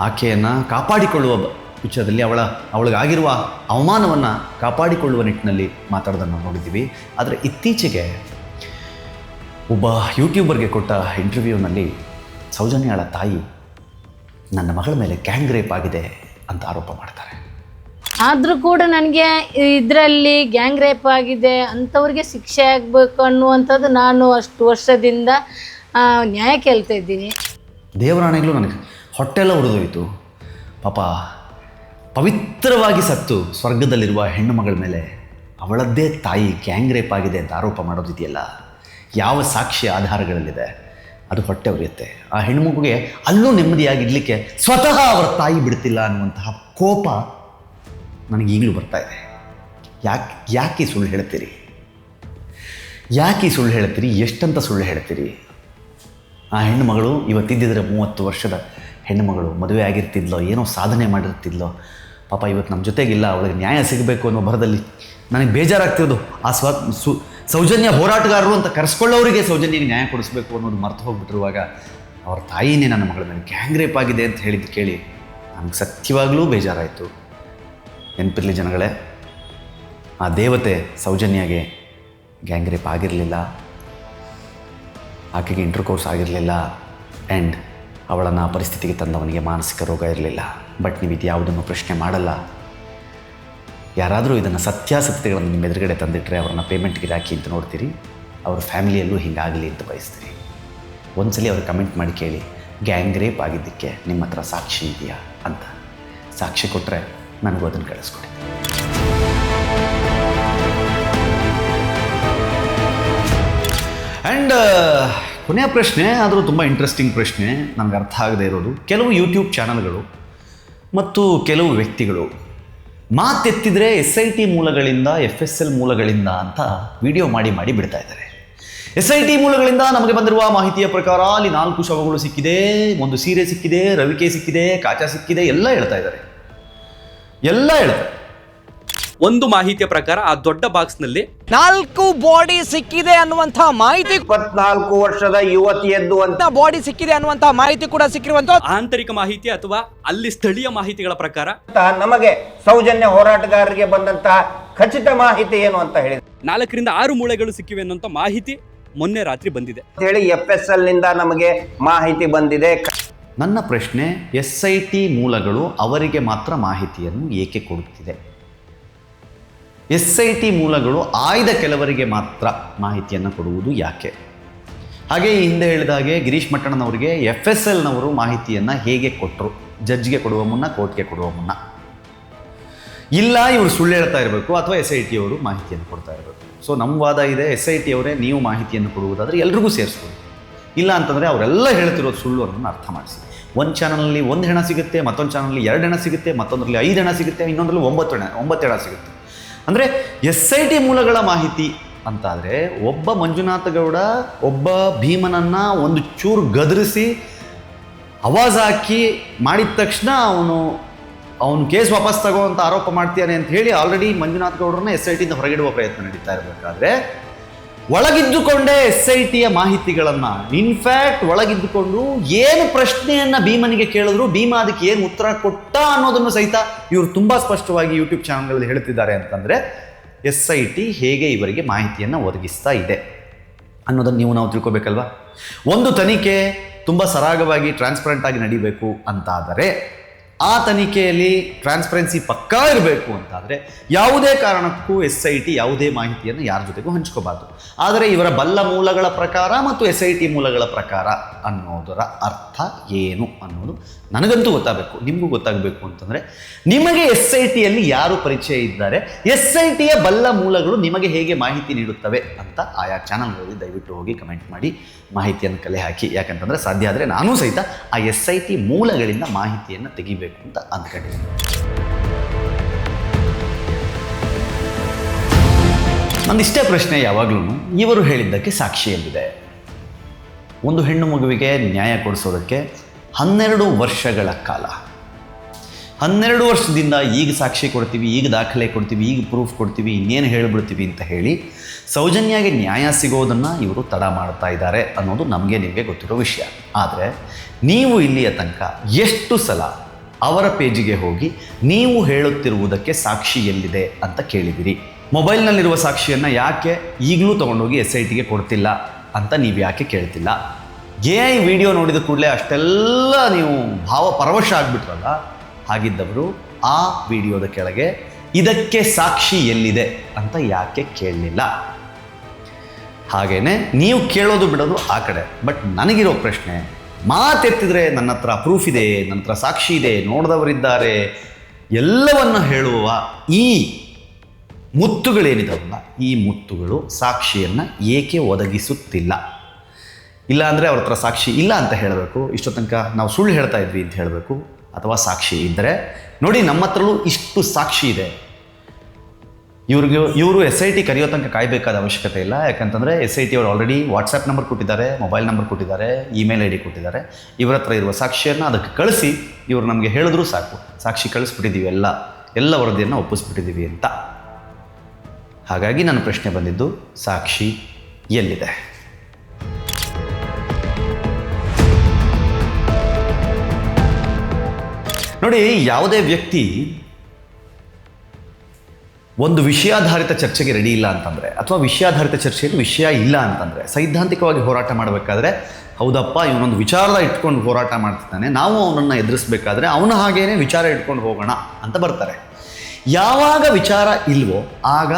ಆಕೆಯನ್ನು ಕಾಪಾಡಿಕೊಳ್ಳುವ ವಿಚಾರದಲ್ಲಿ ಅವಳ ಅವಳಿಗಾಗಿರುವ ಅವಮಾನವನ್ನು ಕಾಪಾಡಿಕೊಳ್ಳುವ ನಿಟ್ಟಿನಲ್ಲಿ ಮಾತಾಡೋದನ್ನು ನೋಡಿದ್ದೀವಿ. ಆದರೆ ಇತ್ತೀಚೆಗೆ ಒಬ್ಬ ಯೂಟ್ಯೂಬರ್ಗೆ ಕೊಟ್ಟ ಇಂಟರ್ವ್ಯೂನಲ್ಲಿ ಸೌಜನ್ಯಾಳ ತಾಯಿ ನನ್ನ ಮಗಳ ಮೇಲೆ ಗ್ಯಾಂಗ್ ರೇಪ್ ಆಗಿದೆ ಅಂತ ಆರೋಪ ಮಾಡ್ತಾರೆ. ಆದರೂ ಕೂಡ ನನಗೆ ಇದರಲ್ಲಿ ಗ್ಯಾಂಗ್ ರೇಪ್ ಆಗಿದೆ ಅಂಥವ್ರಿಗೆ ಶಿಕ್ಷೆ ಆಗಬೇಕು ಅನ್ನುವಂಥದ್ದು ನಾನು ಅಷ್ಟು ವರ್ಷದಿಂದ ನ್ಯಾಯ ಕೇಳ್ತಾ ಇದ್ದೀನಿ. ದೇವರಾಣೆಗಳು ನನಗೆ ಹೊಟ್ಟೆಲ್ಲ ಉರಿದೋಯ್ತು. ಪಾಪ ಪವಿತ್ರವಾಗಿ ಸತ್ತು ಸ್ವರ್ಗದಲ್ಲಿರುವ ಹೆಣ್ಣು ಮಗಳ ಮೇಲೆ ಅವಳದ್ದೇ ತಾಯಿ ಗ್ಯಾಂಗ್ ರೇಪ್ ಆಗಿದೆ ಅಂತ ಆರೋಪ ಮಾಡೋದಿದೆಯಲ್ಲ ಯಾವ ಸಾಕ್ಷಿ ಆಧಾರಗಳಲ್ಲಿದೆ? ಅದು ಹೊಟ್ಟೆ ಉರಿಯುತ್ತೆ. ಆ ಹೆಣ್ಮಗುಗೆ ಅಲ್ಲೂ ನೆಮ್ಮದಿಯಾಗಿಡ್ಲಿಕ್ಕೆ ಸ್ವತಃ ಅವರ ತಾಯಿ ಬಿಡ್ತಿಲ್ಲ ಅನ್ನುವಂತಹ ಕೋಪ ನನಗೆ ಈಗಲೂ ಬರ್ತಾ ಇದೆ. ಯಾಕೆ ಯಾಕೆ ಸುಳ್ಳು ಹೇಳ್ತೀರಿ? ಯಾಕೆ ಸುಳ್ಳು ಹೇಳ್ತೀರಿ? ಎಷ್ಟಂತ ಸುಳ್ಳು ಹೇಳ್ತೀರಿ? ಆ ಹೆಣ್ಣುಮಗಳು ಇವತ್ತಿದ್ದಿದ್ರೆ ಮೂವತ್ತು ವರ್ಷದ ಹೆಣ್ಣುಮಗಳು ಮದುವೆ ಆಗಿರ್ತಿದ್ಲೋ, ಏನೋ ಸಾಧನೆ ಮಾಡಿರ್ತಿದ್ಲೋ ಪಾಪ ಇವತ್ತು ನಮ್ಮ ಜೊತೆಗಿಲ್ಲ, ಅವಳಿಗೆ ನ್ಯಾಯ ಸಿಗಬೇಕು ಅನ್ನೋ ಭರದಲ್ಲಿ ನನಗೆ ಬೇಜಾರಾಗ್ತಿರೋದು. ಆ ಸ್ವ ಸು ಸೌಜನ್ಯ ಹೋರಾಟಗಾರರು ಅಂತ ಕರೆಸ್ಕೊಳ್ಳೋರಿಗೆ ಸೌಜನ್ಯಗೆ ನ್ಯಾಯ ಕೊಡಿಸ್ಬೇಕು ಅನ್ನೋದು ಮರ್ತು ಹೋಗ್ಬಿಟ್ಟಿರುವಾಗ ಅವ್ರ ತಾಯಿನೇ ನನ್ನ ಮಗಳ ಮೇಲೆ ಗ್ಯಾಂಗ್ ರೇಪ್ ಆಗಿದೆ ಅಂತ ಹೇಳಿದ್ದು ಕೇಳಿ ನನಗೆ ಸತ್ಯವಾಗಲೂ ಬೇಜಾರಾಯಿತು. ನೆನಪಿರಲಿ ಜನಗಳೇ, ಆ ದೇವತೆ ಸೌಜನ್ಯಗೆ ಗ್ಯಾಂಗ್ ರೇಪ್ ಆಗಿರಲಿಲ್ಲ, ಆಕೆಗೆ ಇಂಟರ್ಕೋರ್ಸ್ ಆಗಿರಲಿಲ್ಲ ಆ್ಯಂಡ್ ಅವಳನ್ನು ಆ ಪರಿಸ್ಥಿತಿಗೆ ತಂದವನಿಗೆ ಮಾನಸಿಕ ರೋಗ ಇರಲಿಲ್ಲ. ಬಟ್ ನೀವು ಇದು ಯಾವುದನ್ನು ಪ್ರಶ್ನೆ ಮಾಡಲ್ಲ. ಯಾರಾದರೂ ಇದನ್ನು ಸತ್ಯಾಸತ್ಯಗಳನ್ನು ನಿಮ್ಮ ಎದುರುಗಡೆ ತಂದಿಟ್ಟರೆ ಅವ್ರನ್ನ ಪೇಮೆಂಟ್ಗೆ ಹಾಕಿ ಅಂತ ನೋಡ್ತೀರಿ. ಅವ್ರ ಫ್ಯಾಮಿಲಿಯಲ್ಲೂ ಹಿಂಗಾಗಲಿ ಅಂತ ಬಯಸ್ತೀರಿ. ಒಂದ್ಸಲಿ ಅವ್ರು ಕಮೆಂಟ್ ಮಾಡಿ ಕೇಳಿ ಗ್ಯಾಂಗ್ ರೇಪ್ ಆಗಿದ್ದಕ್ಕೆ ನಿಮ್ಮ ಹತ್ರ ಸಾಕ್ಷಿ ಇದೆಯಾ? ಅಂತ. ಸಾಕ್ಷಿ ಕೊಟ್ಟರೆ ನನಗೂ ಅದನ್ನು ಕಳಿಸ್ಕೊಡಿ. ಆ್ಯಂಡ್ ಕೊನೆಯ ಪ್ರಶ್ನೆ, ಆದರೂ ತುಂಬ ಇಂಟ್ರೆಸ್ಟಿಂಗ್ ಪ್ರಶ್ನೆ ನನಗೆ ಅರ್ಥ ಆಗದೆ ಇರೋದು. ಕೆಲವು ಯೂಟ್ಯೂಬ್ ಚಾನಲ್ಗಳು ಮತ್ತು ಕೆಲವು ವ್ಯಕ್ತಿಗಳು ಮಾತೆತ್ತಿದರೆ ಎಸ್ ಐ ಟಿ ಮೂಲಗಳಿಂದ ಎಫ್ ಎಸ್ ಎಲ್ ಮೂಲಗಳಿಂದ ಅಂತ ವಿಡಿಯೋ ಮಾಡಿ ಮಾಡಿ ಬಿಡ್ತಾ ಇದ್ದಾರೆ. ಎಸ್ ಐ ಟಿ ಮೂಲಗಳಿಂದ ನಮಗೆ ಬಂದಿರುವ ಮಾಹಿತಿಯ ಪ್ರಕಾರ ಅಲ್ಲಿ ನಾಲ್ಕು ಶವಗಳು ಸಿಕ್ಕಿದೆ, ಒಂದು ಸೀರೆ ಸಿಕ್ಕಿದೆ, ರವಿಕೆ ಸಿಕ್ಕಿದೆ, ಕಾಚಾ ಸಿಕ್ಕಿದೆ, ಎಲ್ಲ ಹೇಳ್ತಾ ಇದ್ದಾರೆ. ಎಲ್ಲ ಹೇಳ್ತಾರೆ. ಒಂದು ಮಾಹಿತಿಯ ಪ್ರಕಾರ ಆ ದೊಡ್ಡ ಬಾಕ್ಸ್ನಲ್ಲಿ ನಾಲ್ಕು ಬಾಡಿ ಸಿಕ್ಕಿದೆ ಅನ್ನುವಂತ ಮಾಹಿತಿ ಇಪ್ಪತ್ನಾಲ್ಕು ವರ್ಷದ ಯುವತಿಯದ್ದು ಅಂತ ಬಾಡಿ ಸಿಕ್ಕಿದೆ ಅನ್ನುವಂತ ಮಾಹಿತಿ ಕೂಡ ಸಿಕ್ಕಿರುವಂತ ಆಂತರಿಕ ಮಾಹಿತಿ ಅಥವಾ ಅಲ್ಲಿ ಸ್ಥಳೀಯ ಮಾಹಿತಿಗಳ ಪ್ರಕಾರ ನಮಗೆ ಸೌಜನ್ಯ ಹೋರಾಟಗಾರರಿಗೆ ಬಂದಂತಹ ಖಚಿತ ಮಾಹಿತಿ ಏನು ಅಂತ ಹೇಳಿದ್ರೆ ನಾಲ್ಕರಿಂದ ಆರು ಮೂಳೆಗಳು ಸಿಕ್ಕಿವೆ ಅನ್ನುವಂಥ ಮಾಹಿತಿ ಮೊನ್ನೆ ರಾತ್ರಿ ಬಂದಿದೆ. ಅಂತ ಹೇಳಿ ಎಫ್ ಎಸ್ ಎಲ್ನಿಂದ ನಮಗೆ ಮಾಹಿತಿ ಬಂದಿದೆ. ನನ್ನ ಪ್ರಶ್ನೆ ಎಸ್ ಐ ಟಿ ಮೂಲಗಳು ಅವರಿಗೆ ಮಾತ್ರ ಮಾಹಿತಿಯನ್ನು ಏಕೆ ಕೊಡುತ್ತಿದೆ? ಎಸ್ ಐ ಟಿ ಮೂಲಗಳು ಆಯ್ದ ಕೆಲವರಿಗೆ ಮಾತ್ರ ಮಾಹಿತಿಯನ್ನು ಕೊಡುವುದು ಯಾಕೆ? ಹಾಗೆ ಈ ಹಿಂದೆ ಹೇಳಿದ ಹಾಗೆ ಗಿರೀಶ್ ಮಟ್ಟಣ್ಣನವರಿಗೆ ಎಫ್ ಎಸ್ ಎಲ್ನವರು ಮಾಹಿತಿಯನ್ನು ಹೇಗೆ ಕೊಟ್ಟರು ಜಡ್ಜ್ಗೆ ಕೊಡುವ ಮುನ್ನ, ಕೋರ್ಟ್ಗೆ ಕೊಡುವ ಮುನ್ನ. ಇಲ್ಲ, ಇವರು ಸುಳ್ಳು ಹೇಳ್ತಾ ಇರಬೇಕು ಅಥವಾ ಎಸ್ ಐ ಟಿ ಅವರು ಮಾಹಿತಿಯನ್ನು ಕೊಡ್ತಾ ಇರಬೇಕು. ಸೊ ನಮ್ಮ ವಾದ ಇದೆ, ಎಸ್ ಐ ಟಿ ಅವರೇ ನೀವು ಮಾಹಿತಿಯನ್ನು ಕೊಡುವುದಾದರೆ ಎಲ್ರಿಗೂ ಸೇರಿಸ್ಬೋದು ಇಲ್ಲ ಅಂತಂದರೆ ಅವರೆಲ್ಲ ಹೇಳ್ತಿರೋದು ಸುಳ್ಳು ಅನ್ನೋದನ್ನು ಅರ್ಥ ಮಾಡಿಸಿ. ಒಂದು ಚಾನಲಲ್ಲಿ ಒಂದು ಹೆಣ ಸಿಗುತ್ತೆ, ಮತ್ತೊಂದು ಚಾನಲಲ್ಲಿ ಎರಡು ಹೆಣ ಸಿಗುತ್ತೆ, ಮತ್ತೊಂದರಲ್ಲಿ ಐದು ಹೆಣ ಸಿಗುತ್ತೆ, ಇನ್ನೊಂದರಲ್ಲಿ ಒಂಬತ್ತು ಹೆಣ ಒಂಬತ್ತು ಹೆಣ ಸಿಗುತ್ತೆ. ಅಂದರೆ ಎಸ್ ಐ ಟಿ ಮೂಲಗಳ ಮಾಹಿತಿ ಅಂತಾದರೆ ಒಬ್ಬ ಮಂಜುನಾಥ ಗೌಡ, ಒಬ್ಬ ಭೀಮನನ್ನು ಒಂದು ಚೂರು ಗದರಿಸಿ ಅವಾಜ್ ಹಾಕಿ ಮಾಡಿದ ತಕ್ಷಣ ಅವನು ಅವನು ಕೇಸ್ ವಾಪಸ್ ತಗೋ ಅಂತ ಆರೋಪ ಮಾಡ್ತಿಯಾನೆ ಅಂತ ಹೇಳಿ ಆಲ್ರೆಡಿ ಮಂಜುನಾಥ್ ಗೌಡ್ರನ್ನ ಎಸ್ ಐ ಟಿಯಿಂದ ಹೊರಗಿಡುವ ಪ್ರಯತ್ನ ನಡೀತಾ ಇರಬೇಕಾದ್ರೆ ಒಳಗಿದ್ದುಕೊಂಡೇ ಎಸ್ ಐ ಟಿಯ ಮಾಹಿತಿಗಳನ್ನು. ಇನ್ಫ್ಯಾಕ್ಟ್ ಒಳಗಿದ್ದುಕೊಂಡು ಏನು ಪ್ರಶ್ನೆಯನ್ನು ಭೀಮನಿಗೆ ಕೇಳಿದ್ರು, ಭೀಮ ಅದಕ್ಕೆ ಏನು ಉತ್ತರ ಕೊಟ್ಟ ಅನ್ನೋದನ್ನು ಸಹಿತ ಇವರು ತುಂಬ ಸ್ಪಷ್ಟವಾಗಿ ಯೂಟ್ಯೂಬ್ ಚಾನಲ್ಗಳಲ್ಲಿ ಹೇಳ್ತಿದ್ದಾರೆ ಅಂತಂದರೆ ಎಸ್ ಐ ಟಿ ಹೇಗೆ ಇವರಿಗೆ ಮಾಹಿತಿಯನ್ನು ಒದಗಿಸ್ತಾ ಇದೆ ಅನ್ನೋದನ್ನು ನೀವು ನಾವು ತಿಳ್ಕೊಬೇಕಲ್ವಾ? ಒಂದು ತನಿಖೆ ತುಂಬ ಸರಾಗವಾಗಿ ಟ್ರಾನ್ಸ್ಪರೆಂಟ್ ಆಗಿ ನಡಿಬೇಕು ಅಂತಾದರೆ ಆ ತನಿಖೆಯಲ್ಲಿ ಟ್ರಾನ್ಸ್ಪರೆನ್ಸಿ ಪಕ್ಕಾ ಇರಬೇಕು ಅಂತಾದರೆ ಯಾವುದೇ ಕಾರಣಕ್ಕೂ ಎಸ್ ಐ ಟಿ ಯಾವುದೇ ಮಾಹಿತಿಯನ್ನು ಯಾರ ಜೊತೆಗೂ ಹಂಚ್ಕೋಬಾರ್ದು. ಆದರೆ ಇವರ ಬಲ್ಲ ಮೂಲಗಳ ಪ್ರಕಾರ ಮತ್ತು ಎಸ್ ಐ ಟಿ ಮೂಲಗಳ ಪ್ರಕಾರ ಅನ್ನೋದರ ಅರ್ಥ ಏನು ಅನ್ನೋದು ನನಗಂತೂ ಗೊತ್ತಾಗಬೇಕು, ನಿಮಗೂ ಗೊತ್ತಾಗಬೇಕು ಅಂತಂದರೆ ನಿಮಗೆ ಎಸ್ ಐ ಟಿಯಲ್ಲಿ ಯಾರು ಪರಿಚಯ ಇದ್ದಾರೆ, ಎಸ್ ಐ ಟಿಯ ಬಲ್ಲ ಮೂಲಗಳು ನಿಮಗೆ ಹೇಗೆ ಮಾಹಿತಿ ನೀಡುತ್ತವೆ ಅಂತ ಆಯಾ ಚಾನಲ್ಗಳಲ್ಲಿ ದಯವಿಟ್ಟು ಹೋಗಿ ಕಮೆಂಟ್ ಮಾಡಿ ಮಾಹಿತಿಯನ್ನು ಕಲೆ ಹಾಕಿ. ಯಾಕಂತಂದರೆ ಸಾಧ್ಯ ಆದರೆ ನಾನೂ ಸಹಿತ ಆ ಎಸ್ ಐ ಟಿ ಮೂಲಗಳಿಂದ ಮಾಹಿತಿಯನ್ನು ತೆಗಿಬೇಕು. ಅಂತ ಅಂದ್ಕೊಂಡಿದ್ದೀನಿ. ನಂದಿಷ್ಟೇ ಪ್ರಶ್ನೆ ಯಾವಾಗಲೂ ಇವರು ಹೇಳಿದ್ದಕ್ಕೆ ಸಾಕ್ಷಿಯಲ್ಲಿದೆ. ಒಂದು ಹೆಣ್ಣು ಮಗುವಿಗೆ ನ್ಯಾಯ ಕೊಡಿಸೋದಕ್ಕೆ ಹನ್ನೆರಡು ವರ್ಷಗಳ ಕಾಲ. ಹನ್ನೆರಡು ವರ್ಷದಿಂದ ಈಗ ಸಾಕ್ಷಿ ಕೊಡ್ತೀವಿ, ಈಗ ದಾಖಲೆ ಕೊಡ್ತೀವಿ, ಈಗ ಪ್ರೂಫ್ ಕೊಡ್ತೀವಿ, ಇನ್ನೇನು ಹೇಳಿಬಿಡ್ತೀವಿ ಅಂತ ಹೇಳಿ ಸೌಜನ್ಯಾಗಿ ನ್ಯಾಯ ಸಿಗೋದನ್ನು ಇವರು ತಡ ಮಾಡ್ತಾ ಇದ್ದಾರೆ ಅನ್ನೋದು ನಮಗೆ ನಿಮಗೆ ಗೊತ್ತಿರೋ ವಿಷಯ. ಆದರೆ ನೀವು ಇಲ್ಲಿಯ ತನಕ ಎಷ್ಟು ಸಲ ಅವರ ಪೇಜಿಗೆ ಹೋಗಿ ನೀವು ಹೇಳುತ್ತಿರುವುದಕ್ಕೆ ಸಾಕ್ಷಿ ಎಲ್ಲಿದೆ ಅಂತ ಕೇಳಿದಿರಿ. ಮೊಬೈಲ್ನಲ್ಲಿರುವ ಸಾಕ್ಷಿಯನ್ನು ಯಾಕೆ ಈಗಲೂ ತೊಗೊಂಡೋಗಿ ಎಸ್ ಐ ಟಿಗೆ ಕೊಡ್ತಿಲ್ಲ ಅಂತ ನೀವು ಯಾಕೆ ಕೇಳ್ತಿಲ್ಲ? ಎ ಐ ವಿಡಿಯೋ ನೋಡಿದ ಕೂಡಲೇ ಅಷ್ಟೆಲ್ಲ ನೀವು ಭಾವ ಪರವಶ ಆಗಿಬಿಟ್ರಲ್ಲ? ಹಾಗಿದ್ದವರು ಆ ವಿಡಿಯೋದ ಕೆಳಗೆ ಇದಕ್ಕೆ ಸಾಕ್ಷಿ ಎಲ್ಲಿದೆ ಅಂತ ಯಾಕೆ ಕೇಳಲಿಲ್ಲ? ಹಾಗೇನೆ ನೀವು ಕೇಳೋದು ಬಿಡೋದು ಆ ಕಡೆ, ಬಟ್ ನನಗಿರೋ ಪ್ರಶ್ನೆ ಮಾತೆತ್ತಿದ್ರೆ ನನ್ನ ಹತ್ರ ಪ್ರೂಫ್ ಇದೆ, ನನ್ನ ಹತ್ರ ಸಾಕ್ಷಿ ಇದೆ, ನೋಡಿದವರಿದ್ದಾರೆ, ಎಲ್ಲವನ್ನು ಹೇಳುವ ಈ ಮುತ್ತುಗಳೇನಿದಾವಲ್ಲ, ಈ ಮುತ್ತುಗಳು ಸಾಕ್ಷಿಯನ್ನು ಏಕೆ ಒದಗಿಸುತ್ತಿಲ್ಲ? ಇಲ್ಲ ಅಂದರೆ ಅವ್ರ ಹತ್ರ ಸಾಕ್ಷಿ ಇಲ್ಲ ಅಂತ ಹೇಳಬೇಕು ಇಷ್ಟು ತನಕ ನಾವು ಸುಳ್ಳು ಹೇಳ್ತಾ ಇದ್ವಿ ಅಂತ ಹೇಳಬೇಕು, ಅಥವಾ ಸಾಕ್ಷಿ ಇದ್ದರೆ ನೋಡಿ ನಮ್ಮ ಹತ್ರಲೂ ಇಷ್ಟು ಸಾಕ್ಷಿ ಇದೆ. ಇವ್ರಿಗೆ ಇವರು ಎಸ್ ಐ ಟಿ ಕರೆಯೋ ತನಕ ಕಾಯಬೇಕಾದ ಅವಶ್ಯಕತೆ ಇಲ್ಲ. ಯಾಕಂತಂದರೆ ಎಸ್ ಐ ಟಿ ಅವರು ಆಲ್ರೆಡಿ ವಾಟ್ಸಪ್ ನಂಬರ್ ಕೊಟ್ಟಿದ್ದಾರೆ ಮೊಬೈಲ್ ನಂಬರ್ ಕೊಟ್ಟಿದ್ದಾರೆ ಇಮೇಲ್ ಐ ಡಿ ಕೊಟ್ಟಿದ್ದಾರೆ. ಇವರ ಹತ್ರ ಇರುವ ಸಾಕ್ಷಿಯನ್ನು ಅದಕ್ಕೆ ಕಳಿಸಿ ಇವರು ನಮಗೆ ಹೇಳಿದ್ರೂ ಸಾಕು. ಸಾಕ್ಷಿ ಕಳಿಸ್ಬಿಟ್ಟಿದ್ದೀವಿ ಎಲ್ಲ. ಎಲ್ಲ ವರದಿಯನ್ನು ಒಪ್ಪಿಸ್ಬಿಟ್ಟಿದ್ದೀವಿ ಅಂತ. ಹಾಗಾಗಿ ನನ್ನ ಪ್ರಶ್ನೆ ಬಂದಿದ್ದು, ಸಾಕ್ಷಿ ಎಲ್ಲಿದೆ? ನೋಡಿ, ಯಾವುದೇ ವ್ಯಕ್ತಿ ಒಂದು ವಿಷಯಾಧಾರಿತ ಚರ್ಚೆಗೆ ರೆಡಿ ಇಲ್ಲ ಅಂತಂದರೆ, ಅಥವಾ ವಿಷಯಾಧಾರಿತ ಚರ್ಚೆಯಲ್ಲಿ ವಿಷಯ ಇಲ್ಲ ಅಂತಂದರೆ, ಸೈದ್ಧಾಂತಿಕವಾಗಿ ಹೋರಾಟ ಮಾಡಬೇಕಾದ್ರೆ, ಹೌದಪ್ಪ, ಇವನೊಂದು ವಿಚಾರದ ಇಟ್ಕೊಂಡು ಹೋರಾಟ ಮಾಡ್ತಿದ್ದಾನೆ, ನಾವು ಅವನನ್ನು ಎದುರಿಸಬೇಕಾದ್ರೆ ಅವನ ಹಾಗೇನೆ ವಿಚಾರ ಇಟ್ಕೊಂಡು ಹೋಗೋಣ ಅಂತ ಬರ್ತಾರೆ. ಯಾವಾಗ ವಿಚಾರ ಇಲ್ವೋ, ಆಗ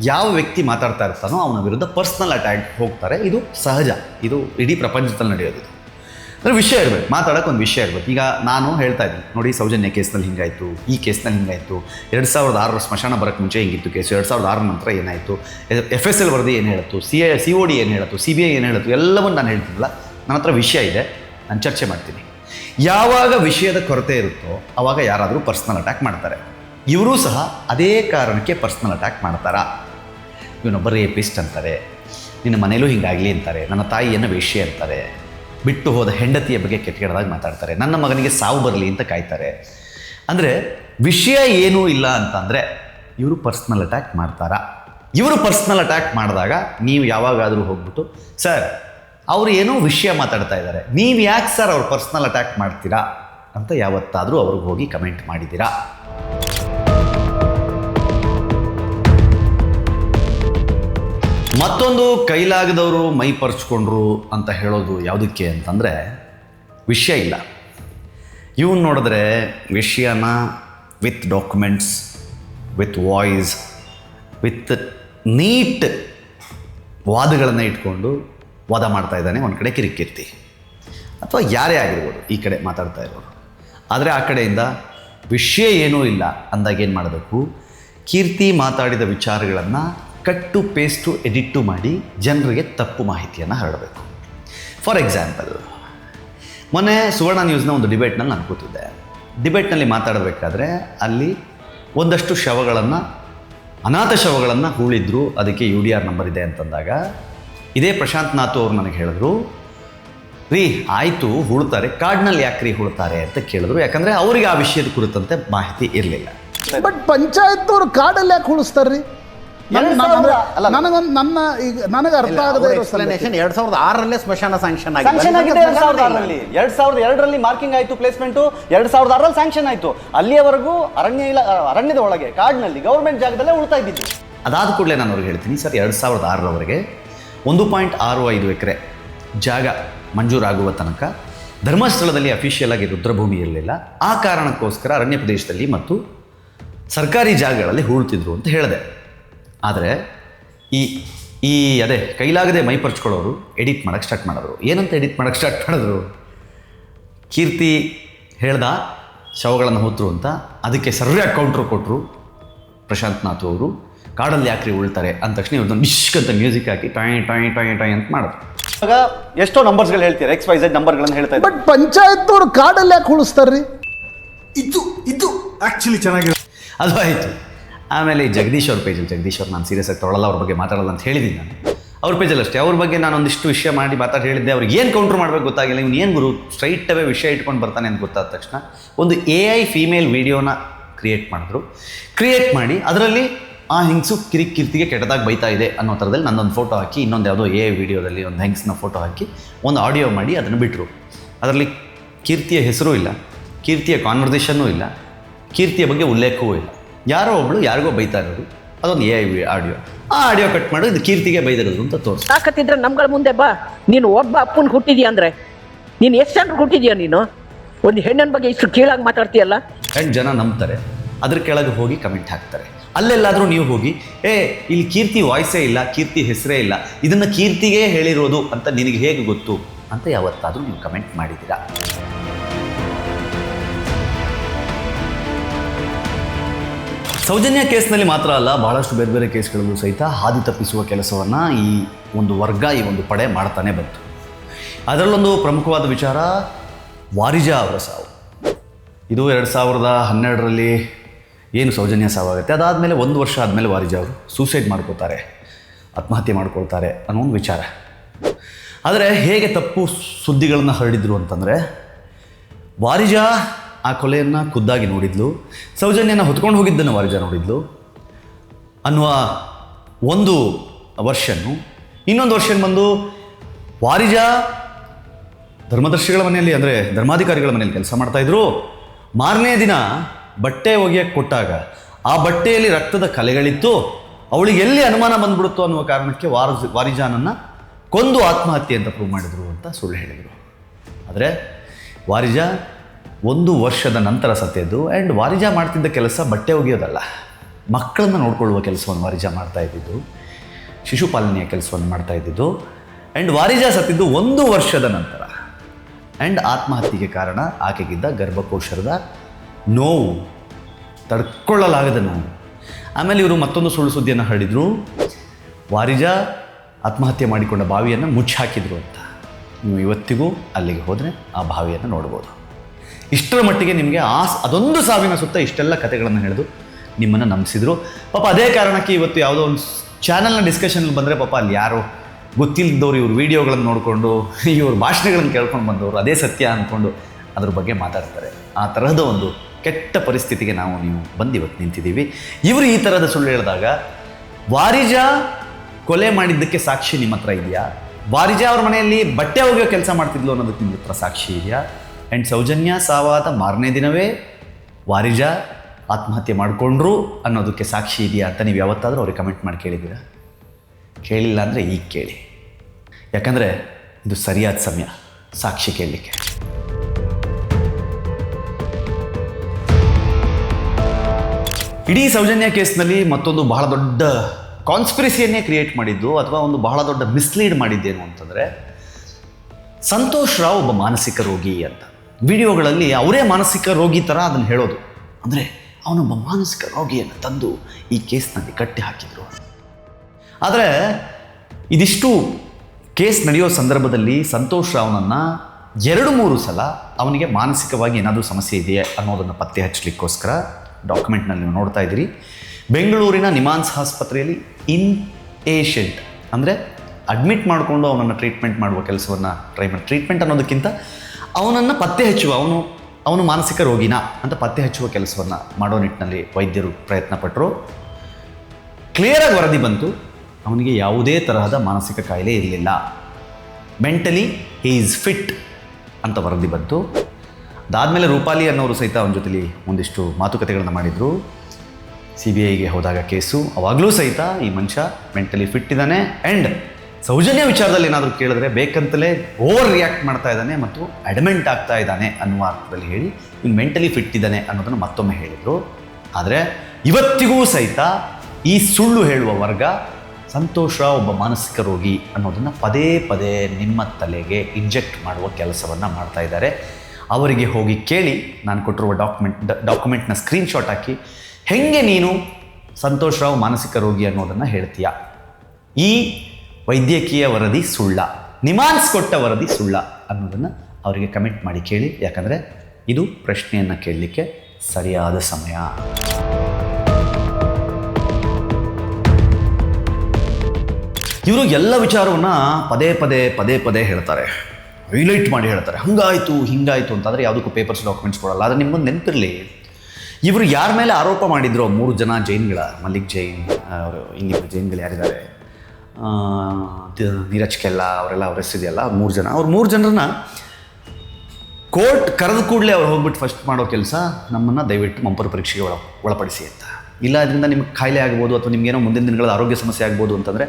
ಯಾವ ವ್ಯಕ್ತಿ ಮಾತಾಡ್ತಾ ಇರ್ತಾನೋ ಅವನ ವಿರುದ್ಧ ಪರ್ಸ್ನಲ್ ಅಟ್ಯಾಕ್ ಹೋಗ್ತಾರೆ. ಇದು ಸಹಜ. ಇದು ಇಡೀ ಪ್ರಪಂಚದಲ್ಲಿ ನಡೆಯೋದು. ಅಂದರೆ ವಿಷಯ ಇರಬೇಕು, ಮಾತಾಡೋಕೆ ಒಂದು ವಿಷಯ ಇರಬೇಕು. ಈಗ ನಾನು ಹೇಳ್ತಾ ಇದ್ದೀನಿ, ನೋಡಿ ಸೌಜನ್ಯ ಕೇಸ್ನಲ್ಲಿ ಹಿಂಗಾಯಿತು, ಈ ಕೇಸ್ನಲ್ಲಿ ಹಿಂಗಾಯಿತು, ಎರಡು ಸಾವಿರದ ಆರರ ಸ್ಮಶಾನ ಬರೋಕ್ಕೆ ಮುಂಚೆ ಹಿಂಗಿತ್ತು ಕೇಸು, ಎರಡು ಸಾವಿರದ ಆರರ ನಂತರ ಏನಾಯಿತು ಎಫ್ ಎಸ್ ಎಲ್ ವರದಿ ಏನು ಹೇಳುತ್ತು C A C O D ಏನು ಹೇಳುತ್ತು ಸಿ ಬಿ ಐ ಏನು ಹೇಳುತ್ತು, ಎಲ್ಲವನ್ನು ನಾನು ಹೇಳ್ತಿದ್ದಿಲ್ಲ, ನನ್ನ ಹತ್ರ ವಿಷಯ ಇದೆ, ನಾನು ಚರ್ಚೆ ಮಾಡ್ತೀನಿ. ಯಾವಾಗ ವಿಷಯದ ಕೊರತೆ ಇರುತ್ತೋ ಆವಾಗ ಯಾರಾದರೂ ಪರ್ಸ್ನಲ್ ಅಟ್ಯಾಕ್ ಮಾಡ್ತಾರೆ. ಇವರೂ ಸಹ ಅದೇ ಕಾರಣಕ್ಕೆ ಪರ್ಸ್ನಲ್ ಅಟ್ಯಾಕ್ ಮಾಡ್ತಾರಾ? ಇವನೊಬ್ಬ ರೇಪಿಸ್ಟ್ ಅಂತಾರೆ, ನಿನ್ನ ಮನೇಲೂ ಹಿಂಗಾಗಲಿ ಅಂತಾರೆ, ನನ್ನ ತಾಯಿಯನ್ನು ವೇಷ್ಯ ಅಂತಾರೆ ಬಿಟ್ಟು ಹೋದ ಹೆಂಡತಿಯ ಬಗ್ಗೆ ಕೆಟ್ಟ ಕೆಟ್ಟದಾಗಿ ಮಾತಾಡ್ತಾರೆ. ನನ್ನ ಮಗನಿಗೆ ಸಾವು ಬರಲಿ ಅಂತ ಕಾಯ್ತಾರೆ. ಅಂದರೆ ವಿಷಯ ಏನೂ ಇಲ್ಲ ಅಂತಂದರೆ ಇವರು ಪರ್ಸ್ನಲ್ ಅಟ್ಯಾಕ್ ಮಾಡ್ತಾರಾ? ಇವರು ಪರ್ಸ್ನಲ್ ಅಟ್ಯಾಕ್ ಮಾಡಿದಾಗ ನೀವು ಯಾವಾಗಾದರೂ ಹೋಗ್ಬಿಟ್ಟು, ಸರ್, ಅವರು ಏನೋ ವಿಷಯ ಮಾತಾಡ್ತಾ ಇದ್ದಾರೆ. ನೀವು ಯಾಕೆ ಸರ್ ಅವ್ರು ಪರ್ಸ್ನಲ್ ಅಟ್ಯಾಕ್ ಮಾಡ್ತೀರಾ? ಅಂತ ಯಾವತ್ತಾದರೂ ಅವ್ರಿಗೆ ಹೋಗಿ ಕಮೆಂಟ್ ಮಾಡಿದ್ದೀರಾ. ಮತ್ತೊಂದು ಕೈಲಾಗದವರು ಮೈ ಪರ್ಚ್ಕೊಂಡ್ರು ಅಂತ ಹೇಳೋದು ಯಾವುದಕ್ಕೆ ಅಂತಂದರೆ ವಿಷಯ ಇಲ್ಲ. ಇವನು ನೋಡಿದ್ರೆ ವಿಷಯನ with documents with voice with neat ವಾದಗಳನ್ನು ಇಟ್ಕೊಂಡು ವಾದ ಮಾಡ್ತಾ ಇದ್ದಾನೆ ಒಂದು ಕಡೆ ಕಿರಿಕಿರ್ತಿ ಅಥವಾ ಯಾರೇ ಆಗಿರ್ಬೋದು ಈ ಕಡೆ ಮಾತಾಡ್ತಾ ಇರೋರು. ಆದರೆ ಆ ಕಡೆಯಿಂದ ವಿಷಯ ಏನೂ ಇಲ್ಲ ಅಂದಾಗ ಏನು ಮಾಡಬೇಕು? ಕೀರ್ತಿ ಮಾತಾಡಿದ ವಿಚಾರಗಳನ್ನು ಕಟ್ಟು, ಪೇಸ್ಟು, ಎಡಿಟ್ಟು ಮಾಡಿ ಜನರಿಗೆ ತಪ್ಪು ಮಾಹಿತಿಯನ್ನು ಹರಡಬೇಕು. ಫಾರ್ ಎಕ್ಸಾಂಪಲ್ ಮೊನ್ನೆ ಸುವರ್ಣ ನ್ಯೂಸ್ನ ಒಂದು ಡಿಬೇಟ್ನಲ್ಲಿ ನಾನು ಕೂತಿದ್ದೆ. ಡಿಬೇಟ್ನಲ್ಲಿ ಮಾತಾಡಬೇಕಾದ್ರೆ ಅಲ್ಲಿ ಒಂದಷ್ಟು ಶವಗಳನ್ನು, ಅನಾಥ ಶವಗಳನ್ನು ಹೂಳಿದ್ರು, ಅದಕ್ಕೆ ಯು ಡಿ ಆರ್ ನಂಬರ್ ಇದೆ ಅಂತಂದಾಗ, ಇದೇ ಪ್ರಶಾಂತ್ ನಾಥು ಅವರು ನನಗೆ ಹೇಳಿದ್ರು, ರೀ, ಆಯಿತು, ಹೂಳ್ತಾರೆ ಯಾಕೆ ರೀ ಹೂಳ್ತಾರೆ ಅಂತ ಕೇಳಿದ್ರು. ಯಾಕಂದರೆ ಅವರಿಗೆ ಆ ವಿಷಯದ ಕುರಿತಂತೆ ಮಾಹಿತಿ ಇರಲಿಲ್ಲ. ಬಟ್ ಪಂಚಾಯತ್ನವ್ರು ಕಾಡಲ್ಲಿ ಯಾಕೆ ರೀ. ನನಗೊಂದು ನನ್ನ ಈಗ ನನಗೆ ಅರ್ಥ ಆಗದೆ. ಎಕ್ಸ್ಪ್ಲನೇಷನ್ ಎರಡ್ ಸಾವಿರದ ಆರರಲ್ಲೇ ಸ್ಮಶಾನ ಸ್ಯಾಂಕ್ಷನ್ ಸ್ಯಾಂಕ್ಷನ್ ಆಗಿದೆ ಎರಡ್ ಸಾವಿರದ ಆರರಲ್ಲಿ. ಎರಡ್ ಸಾವಿರದ ಎರಡರಲ್ಲಿ ಮಾರ್ಕಿಂಗ್ ಆಯಿತು ಪ್ಲೇಸ್ಮೆಂಟ್ ಎರಡ್ ಸಾವಿರದ ಆರರಲ್ಲಿ ಸ್ಯಾಂಕ್ಷನ್ ಆಯಿತು. ಅಲ್ಲಿಯವರೆಗೂ ಅರಣ್ಯ ಇಲ್ಲ ಅರಣ್ಯದ ಒಳಗೆ ಕಾಡಿನಲ್ಲಿ ಗೌರ್ಮೆಂಟ್ ಜಾಗದಲ್ಲೇ ಉಳ್ತಾ ಇದ್ದಿದ್ದು. ಅದಾದ ಕೂಡಲೇ ನಾನು ಅವ್ರಿಗೆ ಹೇಳ್ತೀನಿ ಸರ್ ಎರಡ್ ಸಾವಿರದ ಆರರವರೆಗೆ ಒಂದು ಪಾಯಿಂಟ್ ಆರು ಐದು ಎಕರೆ ಜಾಗ ಮಂಜೂರಾಗುವ ತನಕ ಧರ್ಮಸ್ಥಳದಲ್ಲಿ ಅಫಿಷಿಯಲ್ ಆಗಿ ರುದ್ರಭೂಮಿ ಇರಲಿಲ್ಲ. ಆ ಕಾರಣಕ್ಕೋಸ್ಕರ ಅರಣ್ಯ ಪ್ರದೇಶದಲ್ಲಿ ಮತ್ತು ಸರ್ಕಾರಿ ಜಾಗಗಳಲ್ಲಿ ಹೂಳ್ತಿದ್ರು ಅಂತ ಹೇಳಿದೆ. ಆದರೆ ಈ ಈ ಅದೇ ಕೈಲಾಗದೆ ಮೈ ಪರ್ಚ್ಕೊಳ್ಳೋರು ಎಡಿಟ್ ಮಾಡೋಕ್ಕೆ ಸ್ಟಾರ್ಟ್ ಮಾಡಿದ್ರು. ಏನಂತ ಎಡಿಟ್ ಮಾಡೋಕ್ಕೆ ಸ್ಟಾರ್ಟ್ ಮಾಡಿದ್ರು? ಕೀರ್ತಿ ಹೇಳ್ದ ಶವಗಳನ್ನು ಹೋದ್ರು ಅಂತ ಅದಕ್ಕೆ ಸರ್ವೆ ಕೌಂಟ್ರ್ ಕೊಟ್ಟರು ಪ್ರಶಾಂತ್ ನಾಥ್ ಅವರು. ಕಾಡಲ್ಲಿ ಯಾಕ್ರಿ ಉಳ್ತಾರೆ? ಅಂದ ತಕ್ಷಣ ಇವ್ರದ್ದು ಮಿಶ್ಕ್ ಅಂತ ಮ್ಯೂಸಿಕ್ ಹಾಕಿ ಟಾಯ್ ಟಾಯ್ ಟಾಯ್ ಟಾಯ್ ಅಂತ ಮಾಡಿದ್ರು. ಇವಾಗ ಎಷ್ಟೋ ನಂಬರ್ಸ್ಗಳು ಹೇಳ್ತೀರಾ ಎಕ್ಸ್ ವೈ ಝೆಡ್ ನಂಬರ್ಗಳನ್ನು ಹೇಳ್ತಾ ಇದ್ದಾರೆ. ಬಟ್ ಪಂಚಾಯತ್ನವ್ರು ಕಾಡಲ್ಲಿ ಯಾಕೆ ಉಳಿಸ್ತಾರ್ರಿ? ಇದು ಇದು ಆ್ಯಕ್ಚುಲಿ ಚೆನ್ನಾಗಿರೋ ಅದು ಆಯಿತು. ಆಮೇಲೆ ಈ ಜಗದೀಶ್ ಅವ್ರ ಪೇಜಲ್ಲಿ ಜಗದೀಶ್ ಅವ್ರು ನಾನು ಸೀರಿಯಸ್ ಆಗಿ ತೊಗೊಳ್ಳಲ್ಲ ಅವ್ರ ಬಗ್ಗೆ ಮಾತಾಡಲ್ಲ ಅಂತ ಹೇಳಿದ್ದೀನಿ ನಾನು. ಅವ್ರ ಪೇಜಲ್ಲಿ ಅಷ್ಟೇ ಅವ್ರ ಬಗ್ಗೆ ನಾನು ಒಂದಿಷ್ಟು ವಿಷಯ ಮಾಡಿ ಮಾತಾಡಿ ಹೇಳಿದ್ದೆ, ಅವ್ರಿಗೆ ಏನು ಕೌಂಟ್ರ್ ಮಾಡಬೇಕು ಗೊತ್ತಾಗಿಲ್ಲ, ಇವ್ನು ಏನು ಗುರು ಸ್ಟ್ರೈಟ್ ಅವೇ ವಿಷಯ ಇಟ್ಕೊಂಡು ಬರ್ತಾನೆ ಅಂತ ಗೊತ್ತಾದ ತಕ್ಷಣ ಒಂದು ಎ ಐ ಫೀಮೇಲ್ ವಿಡಿಯೋನ ಕ್ರಿಯೇಟ್ ಮಾಡಿದ್ರು. ಕ್ರಿಯೇಟ್ ಮಾಡಿ, ಅದರಲ್ಲಿ ಆ ಹೆಂಗಸು ಕಿರಿ ಕೀರ್ತಿಗೆ ಕೆಟ್ಟದಾಗಿ ಬೈತಾ ಇದೆ ಅನ್ನೋ ಥರದಲ್ಲಿ ನನ್ನೊಂದು ಫೋಟೋ ಹಾಕಿ, ಇನ್ನೊಂದು ಯಾವುದೋ ಎ ಐ ವಿಡಿಯೋದಲ್ಲಿ ಒಂದು ಹೆಂಗ್ಸ್ನ ಫೋಟೋ ಹಾಕಿ, ಒಂದು ಆಡಿಯೋ ಮಾಡಿ ಅದನ್ನು ಬಿಟ್ಟರು ಅದರಲ್ಲಿ ಕೀರ್ತಿಯ ಹೆಸರೂ ಇಲ್ಲ, ಕೀರ್ತಿಯ ಕಾನ್ವರ್ಸೇಷನ್ನೂ ಇಲ್ಲ, ಕೀರ್ತಿಯ ಬಗ್ಗೆ ಉಲ್ಲೇಖವೂ ಇಲ್ಲ. ಯಾರೋ ಒಬ್ಳು ಯಾರಿಗೋ ಬೈತಾ ಇರೋದು ಅದೊಂದು ಎ ಐ ಆಡಿಯೋ ಆ ಆಡಿಯೋ ಕಟ್ ಮಾಡಿ ಇದು ಕೀರ್ತಿಗೆ ಬೈದಿರೋದು ಅಂತ ತೋರಿಸ್ ತಾಕತ್ತಿದ್ರೆ ನಮ್ಗಳ ಮುಂದೆ ಬಾ. ನೀನು ಒಬ್ಬ ಅಪ್ಪನ ಹುಟ್ಟಿದ್ಯಾ ಅಂದ್ರೆ? ನೀನು ಎಷ್ಟು ಜನರು ಹುಟ್ಟಿದ್ಯಾ ನೀನು? ಒಂದು ಹೆಣ್ಣಿನ ಬಗ್ಗೆ ಇಷ್ಟು ಕೀಳಾಗಿ ಮಾತಾಡ್ತೀಯಲ್ಲ? ಹೆಣ್ಣು ಜನ ನಂಬ್ತಾರೆ. ಅದ್ರ ಕೆಳಗೆ ಹೋಗಿ ಕಮೆಂಟ್ ಹಾಕ್ತಾರೆ. ಅಲ್ಲೆಲ್ಲಾದರೂ ನೀವು ಹೋಗಿ ಏ ಇಲ್ಲಿ ಕೀರ್ತಿ ವಾಯ್ಸೇ ಇಲ್ಲ ಕೀರ್ತಿ ಹೆಸರೇ ಇಲ್ಲ. ಇದನ್ನು ಕೀರ್ತಿಗೆ ಹೇಳಿರೋದು ಅಂತ ನಿನಗೆ ಹೇಗೆ ಗೊತ್ತು? ಅಂತ ಯಾವತ್ತಾದರೂ ನೀವು ಕಮೆಂಟ್ ಮಾಡಿದ್ದೀರಾ. ಸೌಜನ್ಯ ಕೇಸ್ನಲ್ಲಿ ಮಾತ್ರ ಅಲ್ಲ, ಬಹಳಷ್ಟು ಬೇರೆ ಬೇರೆ ಕೇಸ್ಗಳಲ್ಲೂ ಸಹಿತ ಹಾದಿ ತಪ್ಪಿಸುವ ಕೆಲಸವನ್ನು ಈ ಒಂದು ವರ್ಗ, ಈ ಒಂದು ಪಡೆ ಮಾಡ್ತಾನೆ ಬಂತು. ಅದರಲ್ಲೊಂದು ಪ್ರಮುಖವಾದ ವಿಚಾರ, ವಾರಿಜಾ ಅವರ ಸಾವು. ಇದು ಎರಡು ಸಾವಿರದ ಹನ್ನೆರಡರಲ್ಲಿ ಏನು ಸೌಜನ್ಯ ಸಾವಾಗುತ್ತೆ? ಅದಾದಮೇಲೆ ಒಂದು ವರ್ಷ ಆದಮೇಲೆ ವಾರಿಜಾ ಅವರು ಸೂಸೈಡ್ ಮಾಡ್ಕೊಳ್ತಾರೆ, ಆತ್ಮಹತ್ಯೆ ಮಾಡ್ಕೊಳ್ತಾರೆ ಅನ್ನೋ ಒಂದು ವಿಚಾರ. ಆದರೆ ಹೇಗೆ ತಪ್ಪು ಸುದ್ದಿಗಳನ್ನು ಹರಡಿದ್ರು ಅಂತಂದರೆ, ವಾರಿಜಾ ಆ ಕೊಲೆಯನ್ನು ಖುದ್ದಾಗಿ ನೋಡಿದ್ಲು, ಸೌಜನ್ಯನ ಹೊತ್ಕೊಂಡು ಹೋಗಿದ್ದನ್ನು ವಾರಿಜ ನೋಡಿದ್ಲು. ಅನ್ನುವ ಒಂದು ವರ್ಷನ್ನು, ಇನ್ನೊಂದು ವರ್ಷನ್ ಬಂದು ವಾರಿಜ ಧರ್ಮದರ್ಶಿಗಳ ಮನೆಯಲ್ಲಿ, ಅಂದರೆ ಧರ್ಮಾಧಿಕಾರಿಗಳ ಮನೆಯಲ್ಲಿ ಕೆಲಸ ಮಾಡ್ತಾಯಿದ್ರು ಮಾರನೇ ದಿನ ಬಟ್ಟೆ ಒಗೆಯಕ್ಕೆ ಕೊಟ್ಟಾಗ ಆ ಬಟ್ಟೆಯಲ್ಲಿ ರಕ್ತದ ಕಲೆಗಳಿತ್ತು, ಅವಳಿಗೆ ಎಲ್ಲಿ ಅನುಮಾನ ಬಂದ್ಬಿಡುತ್ತೋ ಅನ್ನುವ ಕಾರಣಕ್ಕೆ ವಾರ ವಾರಿಜಾನನ್ನು ಕೊಂದು ಆತ್ಮಹತ್ಯೆ ಅಂತ ಪ್ರೂವ್ ಮಾಡಿದರು ಅಂತ ಸುಳ್ಳು ಹೇಳಿದರು. ಆದರೆ ವಾರಿಜಾ ಒಂದು ವರ್ಷದ ನಂತರ ಸತ್ಯದ್ದು ಆ್ಯಂಡ್ ವಾರಿಜಾ ಮಾಡ್ತಿದ್ದ ಕೆಲಸ ಬಟ್ಟೆ ಒಗೆಯೋದಲ್ಲ. ಮಕ್ಕಳನ್ನು ನೋಡ್ಕೊಳ್ಳುವ ಕೆಲಸವನ್ನು ವಾರಿಜಾ ಮಾಡ್ತಾ ಇದ್ದಿದ್ದು ಶಿಶುಪಾಲನೆಯ ಕೆಲಸವನ್ನು ಮಾಡ್ತಾ ಇದ್ದಿದ್ದು ಆ್ಯಂಡ್ ವಾರಿಜಾ ಸತ್ತಿದ್ದು ಒಂದು ವರ್ಷದ ನಂತರ. ಆ್ಯಂಡ್ ಆತ್ಮಹತ್ಯೆಗೆ ಕಾರಣ ಆಕೆಗಿದ್ದ ಗರ್ಭಕೋಶದ ನೋವು, ತಡ್ಕೊಳ್ಳಲಾಗದ ನೋವು. ಆಮೇಲೆ ಇವರು ಮತ್ತೊಂದು ಸುಳ್ಳು ಸುದ್ದಿಯನ್ನು ಹರಡಿದ್ರು. ವಾರಿಜಾ ಆತ್ಮಹತ್ಯೆ ಮಾಡಿಕೊಂಡ ಬಾವಿಯನ್ನು ಮುಚ್ಚಾಕಿದ್ರು ಅಂತ. ನೀವು ಇವತ್ತಿಗೂ ಅಲ್ಲಿಗೆ ಹೋದರೆ ಆ ಬಾವಿಯನ್ನು ನೋಡ್ಬೋದು. ಇಷ್ಟರ ಮಟ್ಟಿಗೆ ನಿಮಗೆ ಆ ಅದೊಂದು ಸಾವಿನ ಸುತ್ತ ಇಷ್ಟೆಲ್ಲ ಕಥೆಗಳನ್ನು ಹೇಳಿದು ನಿಮ್ಮನ್ನು ನಂಬಿಸಿದ್ರು. ಪಾಪ ಅದೇ ಕಾರಣಕ್ಕೆ ಇವತ್ತು ಯಾವುದೋ ಒಂದು ಚಾನಲ್ನ ಡಿಸ್ಕಷನ್ ಬಂದರೆ ಪಾಪ ಅಲ್ಲಿ ಯಾರು ಗೊತ್ತಿಲ್ಲದವ್ರು ಇವ್ರ ವೀಡಿಯೋಗಳನ್ನು ನೋಡಿಕೊಂಡು, ಇವ್ರ ಭಾಷಣಗಳನ್ನು ಕೇಳ್ಕೊಂಡು ಬಂದವರು, ಅದೇ ಸತ್ಯ ಅಂದ್ಕೊಂಡು ಅದ್ರ ಬಗ್ಗೆ ಮಾತಾಡ್ತಾರೆ. ಆ ತರಹದ ಒಂದು ಕೆಟ್ಟ ಪರಿಸ್ಥಿತಿಗೆ ನಾವು ನೀವು ಬಂದು ಇವತ್ತು ನಿಂತಿದ್ದೀವಿ. ಇವರು ಈ ಥರದ ಸುಳ್ಳು ಹೇಳಿದಾಗ, ವಾರಿಜ ಕೊಲೆ ಮಾಡಿದ್ದಕ್ಕೆ ಸಾಕ್ಷಿ ನಿಮ್ಮ ಹತ್ರ ಇದೆಯಾ? ವಾರಿಜಾ ಅವ್ರ ಮನೆಯಲ್ಲಿ ಬಟ್ಟೆ ಒಗೆಯೋ ಕೆಲಸ ಮಾಡ್ತಿದ್ಲು ಅನ್ನೋದಕ್ಕೆ ನಿಮ್ಮ ಹತ್ರ ಸಾಕ್ಷಿ ಇದೆಯಾ? ಆ್ಯಂಡ್ ಸೌಜನ್ಯ ಸಾವಾದ ಮಾರನೇ ದಿನವೇ ವಾರಿಜ ಆತ್ಮಹತ್ಯೆ ಮಾಡಿಕೊಂಡ್ರು ಅನ್ನೋದಕ್ಕೆ ಸಾಕ್ಷಿ ಇದೆಯಾ ಅಂತ ನೀವು ಯಾವತ್ತಾದರೂ ಅವ್ರಿಗೆ ಕಮೆಂಟ್ ಮಾಡಿ ಕೇಳಿದ್ದೀರಾ? ಕೇಳಿಲ್ಲ ಅಂದರೆ ಈಗ ಕೇಳಿ. ಯಾಕಂದರೆ ಇದು ಸರಿಯಾದ ಸಮಯ. ಸಾಕ್ಷಿ ಕೇಳಲಿಕ್ಕೆ. ಇಡೀ ಸೌಜನ್ಯ ಕೇಸ್ನಲ್ಲಿ ಮತ್ತೊಂದು ಬಹಳ ದೊಡ್ಡ ಕಾನ್ಸ್ಪಿರಸಿಯನ್ನೇ ಕ್ರಿಯೇಟ್ ಮಾಡಿದ್ದು ಅಥವಾ ಒಂದು ಬಹಳ ದೊಡ್ಡ ಮಿಸ್ಲೀಡ್ ಮಾಡಿದ್ದೇನು ಅಂತಂದರೆ, ಸಂತೋಷ್ ರಾವ್ ಒಬ್ಬ ಮಾನಸಿಕ ರೋಗಿ ಅಂತ. ವಿಡಿಯೋಗಳಲ್ಲಿ ಅವರೇ ಮಾನಸಿಕ ರೋಗಿ ಥರ ಅದನ್ನು ಹೇಳೋದು. ಅಂದರೆ ಅವನೊಬ್ಬ ಮಾನಸಿಕ ರೋಗಿಯನ್ನು ತಂದು ಈ ಕೇಸ್ನಲ್ಲಿ ಕಟ್ಟಿ ಹಾಕಿದರು. ಆದರೆ ಇದಿಷ್ಟು ಕೇಸ್ ನಡೆಯೋ ಸಂದರ್ಭದಲ್ಲಿ ಸಂತೋಷ್ ಅವನನ್ನು ಎರಡು ಮೂರು ಸಲ ಅವನಿಗೆ ಮಾನಸಿಕವಾಗಿ ಏನಾದರೂ ಸಮಸ್ಯೆ ಇದೆಯೇ ಅನ್ನೋದನ್ನು ಪತ್ತೆ ಹಚ್ಚಲಿಕ್ಕೋಸ್ಕರ ಡಾಕ್ಯುಮೆಂಟ್ನಲ್ಲಿ ನೀವು ನೋಡ್ತಾ ಇದ್ದೀರಿ. ಬೆಂಗಳೂರಿನ ನಿಮಾನ್ಸ್ ಆಸ್ಪತ್ರೆಯಲ್ಲಿ ಇನ್ ಏಷೆಂಟ್ ಅಂದರೆ ಅಡ್ಮಿಟ್ ಮಾಡಿಕೊಂಡು ಅವನನ್ನು ಟ್ರೀಟ್ಮೆಂಟ್ ಮಾಡುವ ಕೆಲಸವನ್ನು ಟ್ರೈ ಮಾಡಿ ಟ್ರೀಟ್ಮೆಂಟ್ ಅನ್ನೋದಕ್ಕಿಂತ ಅವನನ್ನು ಪತ್ತೆ ಹಚ್ಚುವ, ಅವನು ಅವನು ಮಾನಸಿಕ ರೋಗಿನ ಅಂತ ಪತ್ತೆ ಹಚ್ಚುವ ಕೆಲಸವನ್ನು ಮಾಡೋ ನಿಟ್ಟಿನಲ್ಲಿ ವೈದ್ಯರು ಪ್ರಯತ್ನ ಪಟ್ಟರು ಕ್ಲಿಯರಾಗಿ ವರದಿ ಬಂತು, ಅವನಿಗೆ ಯಾವುದೇ ತರಹದ ಮಾನಸಿಕ ಕಾಯಿಲೆ ಇರಲಿಲ್ಲ. ಮೆಂಟಲಿ ಹೀ ಈಸ್ ಫಿಟ್ ಅಂತ ವರದಿ ಬಂತು. ಅದಾದಮೇಲೆ ರೂಪಾಲಿ ಅನ್ನೋರು ಸಹಿತ ಅವನ ಜೊತೆಲಿ ಒಂದಿಷ್ಟು ಮಾತುಕತೆಗಳನ್ನು ಮಾಡಿದರು. ಸಿ ಬಿ ಐಗೆ ಹೋದಾಗ ಕೇಸು, ಅವಾಗಲೂ ಸಹಿತ ಈ ಮನುಷ್ಯ ಮೆಂಟಲಿ ಫಿಟ್ ಇದ್ದಾನೆ. ಆ್ಯಂಡ್ ಸೌಜನ್ಯ ವಿಚಾರದಲ್ಲಿ ಏನಾದರೂ ಕೇಳಿದ್ರೆ ಬೇಕಂತಲೇ ಓವರ್ ರಿಯಾಕ್ಟ್ ಮಾಡ್ತಾ ಇದ್ದಾನೆ ಮತ್ತು ಅಡ್ಮೆಂಟ್ ಆಗ್ತಾ ಇದ್ದಾನೆ ಅನ್ನುವ ಅರ್ಥದಲ್ಲಿ ಹೇಳಿ ಇವ್ನು ಮೆಂಟಲಿ ಫಿಟ್ ಇದ್ದಾನೆ ಅನ್ನೋದನ್ನು ಮತ್ತೊಮ್ಮೆ ಹೇಳಿದರು. ಆದರೆ ಇವತ್ತಿಗೂ ಸಹಿತ ಈ ಸುಳ್ಳು ಹೇಳುವ ವರ್ಗ ಸಂತೋಷ, ಒಬ್ಬ ಮಾನಸಿಕ ರೋಗಿ ಅನ್ನೋದನ್ನು ಪದೇ ಪದೇ ನಿಮ್ಮ ತಲೆಗೆ ಇಂಜೆಕ್ಟ್ ಮಾಡುವ ಕೆಲಸವನ್ನು ಮಾಡ್ತಾ ಇದ್ದಾರೆ. ಅವರಿಗೆ ಹೋಗಿ ಕೇಳಿ ನಾನು ಕೊಟ್ಟಿರುವ ಡಾಕ್ಯುಮೆಂಟ್ ಡಾಕ್ಯುಮೆಂಟ್ನ ಸ್ಕ್ರೀನ್ಶಾಟ್ ಹಾಕಿ, ಹೆಂಗೆ ನೀನು ಸಂತೋಷ್ ರಾವ್ ಮಾನಸಿಕ ರೋಗಿ ಅನ್ನೋದನ್ನು ಹೇಳ್ತೀಯ? ಈ ವೈದ್ಯಕೀಯ ವರದಿ ಸುಳ್ಳ ನಿಮಾನ್ಸ್ ಕೊಟ್ಟ ವರದಿ ಸುಳ್ಳ ಅನ್ನೋದನ್ನು ಅವರಿಗೆ ಕಮೆಂಟ್ ಮಾಡಿ ಕೇಳಿ. ಯಾಕಂದರೆ ಇದು ಪ್ರಶ್ನೆಯನ್ನು ಕೇಳಲಿಕ್ಕೆ ಸರಿಯಾದ ಸಮಯ. ಇವರು ಎಲ್ಲ ವಿಚಾರವನ್ನು ಪದೇ ಪದೇ ಪದೇ ಪದೇ ಹೇಳ್ತಾರೆ. ಹೈಲೈಟ್ ಮಾಡಿ ಹೇಳ್ತಾರೆ. ಹಂಗಾಯಿತು, ಹಿಂಗಾಯಿತು ಅಂತಂದರೆ ಯಾವುದಕ್ಕೂ ಪೇಪರ್ಸ್ ಡಾಕ್ಯುಮೆಂಟ್ಸ್ ಕೊಡಲ್ಲ. ಆದರೆ ನಿಮ್ಮ ನೆನಪಿರಲಿ. ಇವರು ಯಾರ ಮೇಲೆ ಆರೋಪ ಮಾಡಿದ್ರು ಮೂರು ಜನ ಜೈನ್ಗಳ, ಮಲ್ಲಿಕ್ ಜೈನ್, ಅವರು ಇನ್ನಿಬ್ಬರು ಜೈನ್ಗಳು ಯಾರಿದ್ದಾರೆ? ನೀರಜ್ ಕೆಲ್ಲ ಅವರೆಲ್ಲ ಅವ್ರ ಹೆಸರಿದೆಯಲ್ಲ ಮೂರು ಜನ. ಅವ್ರು ಮೂರು ಜನರನ್ನ ಕೋರ್ಟ್ ಕರೆದ ಕೂಡಲೇ ಅವ್ರು ಹೋಗ್ಬಿಟ್ಟು ಫಸ್ಟ್ ಮಾಡೋ ಕೆಲಸ ನಮ್ಮನ್ನು ದಯವಿಟ್ಟು ಮಂಪರ ಪರೀಕ್ಷೆಗೆ ಒಳ, ಒಳಪಡಿಸಿ ಅಂತ. ಇಲ್ಲ ಅದರಿಂದ ನಿಮ್ಗೆ ಕಾಯಿಲೆ ಆಗ್ಬೋದು ಅಥವಾ ನಿಮಗೇನೋ ಮುಂದಿನ ದಿನಗಳ ಆರೋಗ್ಯ ಸಮಸ್ಯೆ ಆಗ್ಬೋದು ಅಂತಂದರೆ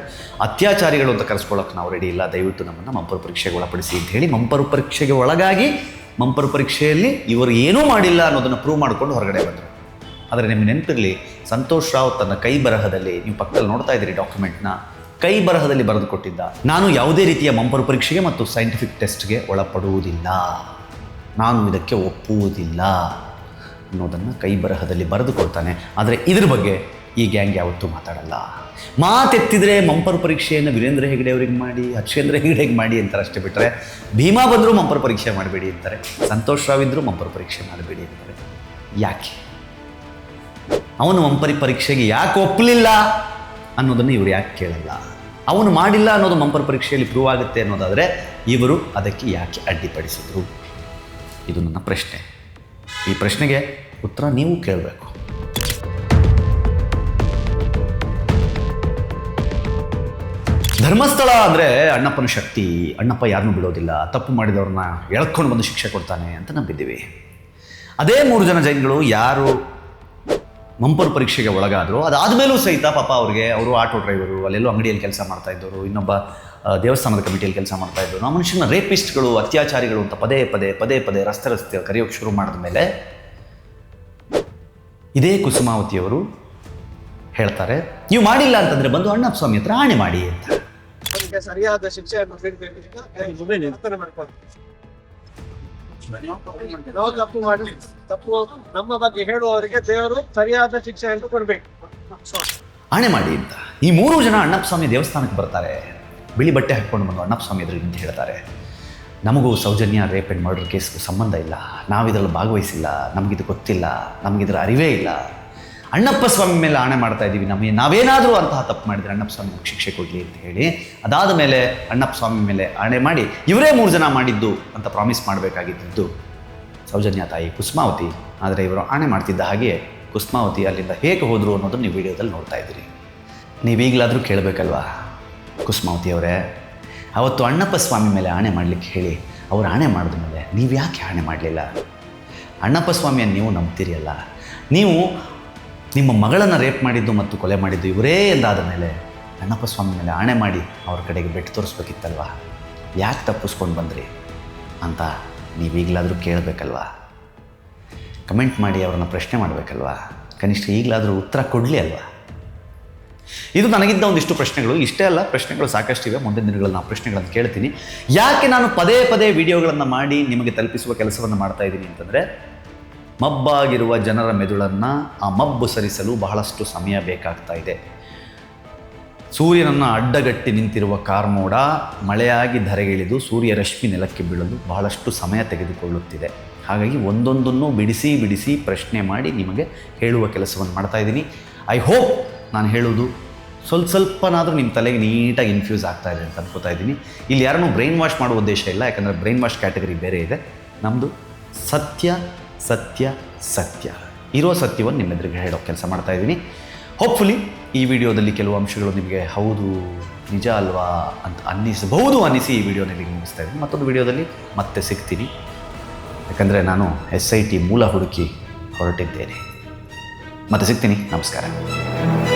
ಅತ್ಯಾಚಾರಿಗಳು ಅಂತ ಕರೆಸ್ಕೊಳ್ಳೋಕೆ ನಾವು ರೆಡಿ ಇಲ್ಲ. ದಯವಿಟ್ಟು ನಮ್ಮನ್ನು ಮಂಪರ ಪರೀಕ್ಷೆಗೆ ಒಳಪಡಿಸಿ ಅಂತ ಹೇಳಿ ಮಂಪರು ಪರೀಕ್ಷೆಗೆ ಒಳಗಾಗಿ ಮಂಪರ ಪರೀಕ್ಷೆಯಲ್ಲಿ ಇವರು ಏನೂ ಮಾಡಿಲ್ಲ ಅನ್ನೋದನ್ನು ಪ್ರೂವ್ ಮಾಡಿಕೊಂಡು ಹೊರಗಡೆ ಬಂದರು. ಆದರೆ ನಿಮ್ಮ ನೆನಪಿರಲಿ, ಸಂತೋಷ್ ರಾವ್ ತನ್ನ ಕೈ ಬರಹದಲ್ಲಿ, ನೀವು ಪಕ್ಕದಲ್ಲಿ ನೋಡ್ತಾ ಇದ್ದೀರಿ ಡಾಕ್ಯುಮೆಂಟ್ನ ಕೈ ಬರಹದಲ್ಲಿ ಬರೆದು ಕೊಟ್ಟಿದ್ದ ನಾನು ಯಾವುದೇ ರೀತಿಯ ಮಂಪರು ಪರೀಕ್ಷೆಗೆ ಮತ್ತು ಸೈಂಟಿಫಿಕ್ ಟೆಸ್ಟ್ಗೆ ಒಳಪಡುವುದಿಲ್ಲ. ನಾನು ಇದಕ್ಕೆ ಒಪ್ಪುವುದಿಲ್ಲ ಅನ್ನೋದನ್ನು ಕೈ ಬರಹದಲ್ಲಿ ಬರೆದುಕೊಳ್ತಾನೆ. ಆದರೆ ಇದ್ರ ಬಗ್ಗೆ ಈ ಗ್ಯಾಂಗ್ ಯಾವತ್ತೂ ಮಾತಾಡಲ್ಲ. ಮಾತೆತ್ತಿದ್ರೆ ಮಂಪರ್ ಪರೀಕ್ಷೆಯನ್ನು ವೀರೇಂದ್ರ ಹೆಗಡೆ ಅವ್ರಿಗೆ ಮಾಡಿ ಅಕ್ಷೇಂದ್ರ ಹೆಗಡೆಗೆ ಮಾಡಿ ಅಂತಾರೆ ಅಷ್ಟೇ ಬಿಟ್ಟರೆ ಭೀಮಾ ಬಂದರೂ ಮಂಪರ್ ಪರೀಕ್ಷೆ ಮಾಡಬೇಡಿ ಅಂತಾರೆ, ಸಂತೋಷ್ ರಾವ್ ಇದ್ದರೂ ಮಂಪರು ಪರೀಕ್ಷೆ ಮಾಡಬೇಡಿ ಅಂತಾರೆ. ಯಾಕೆ? ಅವನು ಮಂಪರಿ ಪರೀಕ್ಷೆಗೆ ಯಾಕೆ ಒಪ್ಪಲಿಲ್ಲ? ಅನ್ನೋದನ್ನು ಇವರು ಯಾಕೆ ಕೇಳಲ್ಲ? ಅವನು ಮಾಡಿಲ್ಲ ಅನ್ನೋದು ಮಂಪರ್ ಪರೀಕ್ಷೆಯಲ್ಲಿ ಪ್ರೂವ್ ಆಗುತ್ತೆ ಅನ್ನೋದಾದರೆ ಇವರು ಅದಕ್ಕೆ ಯಾಕೆ ಅಡ್ಡಿಪಡಿಸಿದ್ರು? ಇದು ನನ್ನ ಪ್ರಶ್ನೆ. ಈ ಪ್ರಶ್ನೆಗೆ ಉತ್ತರ ನೀವು ಕೇಳಬೇಕು. ಧರ್ಮಸ್ಥಳ ಅಂದರೆ ಅಣ್ಣಪ್ಪನ ಶಕ್ತಿ. ಅಣ್ಣಪ್ಪ ಯಾರನ್ನೂ ಬಿಡೋದಿಲ್ಲ. ತಪ್ಪು ಮಾಡಿದವ್ರನ್ನ ಎಳ್ಕೊಂಡು ಬಂದು ಶಿಕ್ಷೆ ಕೊಡ್ತಾನೆ ಅಂತ ನಂಬಿದ್ದೀವಿ. ಅದೇ ಮೂರು ಜನ ಜೈನ್ಗಳು ಯಾರು ಮಂಪರು ಪರೀಕ್ಷೆಗೆ ಒಳಗಾದರು. ಅದಾದಮೇಲೂ ಸಹಿತ ಪಾಪ ಅವ್ರಿಗೆ ಅವರು ಆಟೋ ಡ್ರೈವರು ಅಲ್ಲೆಲ್ಲೋ ಅಂಗಡಿಯಲ್ಲಿ ಕೆಲಸ ಮಾಡ್ತಾ ಇದ್ದರು ಇನ್ನೊಬ್ಬ ದೇವಸ್ಥಾನದ ಕಮಿಟಿಯಲ್ಲಿ ಕೆಲಸ ಮಾಡ್ತಾ ಇದ್ದರು ಆ ಮನುಷ್ಯನ ರೇಪಿಸ್ಟ್ಗಳು ಅತ್ಯಾಚಾರಿಗಳು ಅಂತ ಪದೇ ಪದೇ ಪದೇ ಪದೇ ರಸ್ತೆ ರಸ್ತೆ ಕರೆಯೋಕೆ ಶುರು ಮಾಡಿದ ಮೇಲೆ ಇದೇ ಕುಸುಮಾವತಿಯವರು ಹೇಳ್ತಾರೆ ನೀವು ಮಾಡಿಲ್ಲ ಅಂತಂದರೆ ಬಂದು ಅಣ್ಣಪ್ಪ ಸ್ವಾಮಿ ಹತ್ರ ಆಣೆ ಮಾಡಿ ಅಂತ. ಸರಿಯಾದ ಶಿಕ್ಷೆಯನ್ನು ನಾವು ತಪ್ಪು ಮಾಡಿ ತಪ್ಪು ನಮ್ಮ ಬಗ್ಗೆ ಹೇಳುವವರಿಗೆ ದೇವರು ಸರಿಯಾದ ಶಿಕ್ಷೆಯನ್ನು ಕೊಡ್ಬೇಕು ಆಣೆ ಮಾಡಿ ಅಂತ. ಈ ಮೂರು ಜನ ಅಣ್ಣಪ್ಪ ಸ್ವಾಮಿ ದೇವಸ್ಥಾನಕ್ಕೆ ಬರ್ತಾರೆ. ಬಿಳಿ ಬಟ್ಟೆ ಹಾಕ್ಕೊಂಡು ಬಂದು ಅಣ್ಣಪ್ಪ ಸ್ವಾಮಿ ಎದುರು ನಿಂತು ಹೇಳ್ತಾರೆ. ನಮಗೂ ಸೌಜನ್ಯ ರೇಪ್ ಆ್ಯಂಡ್ ಮರ್ಡರ್ ಕೇಸ್ಗೂ ಸಂಬಂಧ ಇಲ್ಲ. ನಾವು ಇದರಲ್ಲಿ ಭಾಗವಹಿಸಿಲ್ಲ. ನಮಗಿದು ಗೊತ್ತಿಲ್ಲ. ನಮಗಿದ್ರ ಅರಿವೇ ಇಲ್ಲ. ಅಣ್ಣಪ್ಪ ಸ್ವಾಮಿ ಮೇಲೆ ಆಣೆ ಮಾಡ್ತಾ ಇದ್ದೀವಿ ನಮಗೆ, ನಾವೇನಾದರೂ ಅಂತಹ ತಪ್ಪು ಮಾಡಿದರೆ ಅಣ್ಣಪ್ಪ ಸ್ವಾಮಿ ನಮ್ಗೆ ಶಿಕ್ಷೆ ಕೊಡಲಿ ಅಂತ ಹೇಳಿ, ಅದಾದ ಮೇಲೆ ಅಣ್ಣಪ್ಪ ಸ್ವಾಮಿ ಮೇಲೆ ಆಣೆ ಮಾಡಿ, ಇವರೇ ಮೂರು ಜನ ಮಾಡಿದ್ದು ಅಂತ ಪ್ರಾಮಿಸ್ ಮಾಡಬೇಕಾಗಿದ್ದು ಸೌಜನ್ಯ ತಾಯಿ ಕುಸುಮಾವತಿ, ಆದರೆ ಇವರು ಆಣೆ ಮಾಡ್ತಿದ್ದ ಹಾಗೆ ಕುಸುಮಾವತಿ ಅಲ್ಲಿಂದ ಹೇಗೆ ಹೋದರು ಅನ್ನೋದನ್ನು ನೀವು ವಿಡಿಯೋದಲ್ಲಿ ನೋಡ್ತಾ ಇದ್ದೀರಿ. ನೀವೀಗಲಾದರೂ ಕೇಳಬೇಕಲ್ವಾ? ಕುಸುಮಾವತಿ ಅವರೇ, ಅವತ್ತು ಅಣ್ಣಪ್ಪ ಸ್ವಾಮಿ ಮೇಲೆ ಆಣೆ ಮಾಡಲಿಕ್ಕೆ ಹೇಳಿ ಅವರು ಆಣೆ ಮಾಡಿದ ಮೇಲೆ ನೀವು ಯಾಕೆ ಆಣೆ ಮಾಡಲಿಲ್ಲ? ಅಣ್ಣಪ್ಪ ಸ್ವಾಮಿಯನ್ನು ನೀವು ನಂಬ್ತೀರಿ ಅಲ್ಲ? ನೀವು ನಿಮ್ಮ ಮಗಳನ್ನು ರೇಪ್ ಮಾಡಿದ್ದು ಮತ್ತು ಕೊಲೆ ಮಾಡಿದ್ದು ಇವರೇ ಎಂದಾದ ಮೇಲೆ ಅಣ್ಣಪ್ಪ ಸ್ವಾಮಿ ಮೇಲೆ ಆಣೆ ಮಾಡಿ ಅವ್ರ ಕಡೆಗೆ ಬೆಟ್ಟು ತೋರಿಸ್ಬೇಕಿತ್ತಲ್ವಾ? ಯಾಕೆ ತಪ್ಪಿಸ್ಕೊಂಡು ಬಂದ್ರಿ ಅಂತ ನೀವೀಗಲಾದರೂ ಕೇಳಬೇಕಲ್ವಾ? ಕಮೆಂಟ್ ಮಾಡಿ ಅವ್ರನ್ನ ಪ್ರಶ್ನೆ ಮಾಡಬೇಕಲ್ವಾ? ಕನಿಷ್ಠ ಈಗಲಾದರೂ ಉತ್ತರ ಕೊಡಲಿ ಅಲ್ವಾ? ಇದು ನನಗಿದ್ದ ಒಂದಿಷ್ಟು ಪ್ರಶ್ನೆಗಳು. ಇಷ್ಟೇ ಅಲ್ಲ, ಪ್ರಶ್ನೆಗಳು ಸಾಕಷ್ಟಿವೆ ಮುಂದಿನ ದಿನಗಳಲ್ಲಿ ನಾನು ಪ್ರಶ್ನೆಗಳನ್ನು ಕೇಳ್ತೀನಿ. ಯಾಕೆ ನಾನು ಪದೇ ಪದೇ ವಿಡಿಯೋಗಳನ್ನು ಮಾಡಿ ನಿಮಗೆ ತಲುಪಿಸುವ ಕೆಲಸವನ್ನು ಮಾಡ್ತಾ ಇದ್ದೀನಿ ಅಂತಂದರೆ ಮಬ್ಬಾಗಿರುವ ಜನರ ಮೆದುಳನ್ನು ಆ ಮಬ್ಬು ಸರಿಸಲು ಬಹಳಷ್ಟು ಸಮಯ ಬೇಕಾಗ್ತಾ ಇದೆ. ಸೂರ್ಯನನ್ನು ಅಡ್ಡಗಟ್ಟಿ ನಿಂತಿರುವ ಕಾರ್ಮೋಡ ಮಳೆಯಾಗಿ ಧರೆಗಿಳಿದು ಸೂರ್ಯ ರಶ್ಮಿ ನೆಲಕ್ಕೆ ಬೀಳಲು ಬಹಳಷ್ಟು ಸಮಯ ತೆಗೆದುಕೊಳ್ಳುತ್ತಿದೆ. ಹಾಗಾಗಿ ಒಂದೊಂದನ್ನು ಬಿಡಿಸಿ ಬಿಡಿಸಿ ಪ್ರಶ್ನೆ ಮಾಡಿ ನಿಮಗೆ ಹೇಳುವ ಕೆಲಸವನ್ನು ಮಾಡ್ತಾ ಇದ್ದೀನಿ. ಐ ಹೋಪ್ ನಾನು ಹೇಳೋದು ಸ್ವಲ್ಪ ಸ್ವಲ್ಪನಾದರೂ ನಿಮ್ಮ ತಲೆಗೆ ನೀಟಾಗಿ ಇನ್ಫ್ಯೂಸ್ ಆಗ್ತಾ ಇದೆ ಅಂತ ಅನ್ಕೋತಾ ಇದ್ದೀನಿ. ಇಲ್ಲಿ ಯಾರನ್ನೂ ಬ್ರೈನ್ ವಾಶ್ ಮಾಡುವ ಉದ್ದೇಶ ಇಲ್ಲ, ಯಾಕಂದರೆ ಬ್ರೈನ್ ವಾಶ್ ಕ್ಯಾಟಗರಿ ಬೇರೆ ಇದೆ. ನಮ್ಮದು ಸತ್ಯ ಸತ್ಯ ಸತ್ಯ. ಇರೋ ಸತ್ಯವನ್ನು ನಿಮ್ಮೆದುರಿಗೆ ಹೇಳೋ ಕೆಲಸ ಮಾಡ್ತಾ ಇದ್ದೀನಿ. ಹೋಪ್ಫುಲಿ ಈ ವಿಡಿಯೋದಲ್ಲಿ ಕೆಲವು ಅಂಶಗಳು ನಿಮಗೆ ಹೌದು, ನಿಜ ಅಲ್ವಾ ಅಂತ ಅನ್ನಿಸಬಹುದು ಅನ್ನಿಸಿ ಈ ವಿಡಿಯೋನ ನಿಮಗೆ ಮುಗಿಸ್ತಾ ಇದ್ದೀನಿ. ಮತ್ತೊಂದು ವಿಡಿಯೋದಲ್ಲಿ ಮತ್ತೆ ಸಿಗ್ತೀನಿ. ಯಾಕಂದರೆ ನಾನು ಎಸ್ ಐ ಟಿ ಮೂಲ ಹುಡುಕಿ ಹೊರಟಿದ್ದೇನೆ. ಮತ್ತೆ ಸಿಗ್ತೀನಿ. ನಮಸ್ಕಾರ.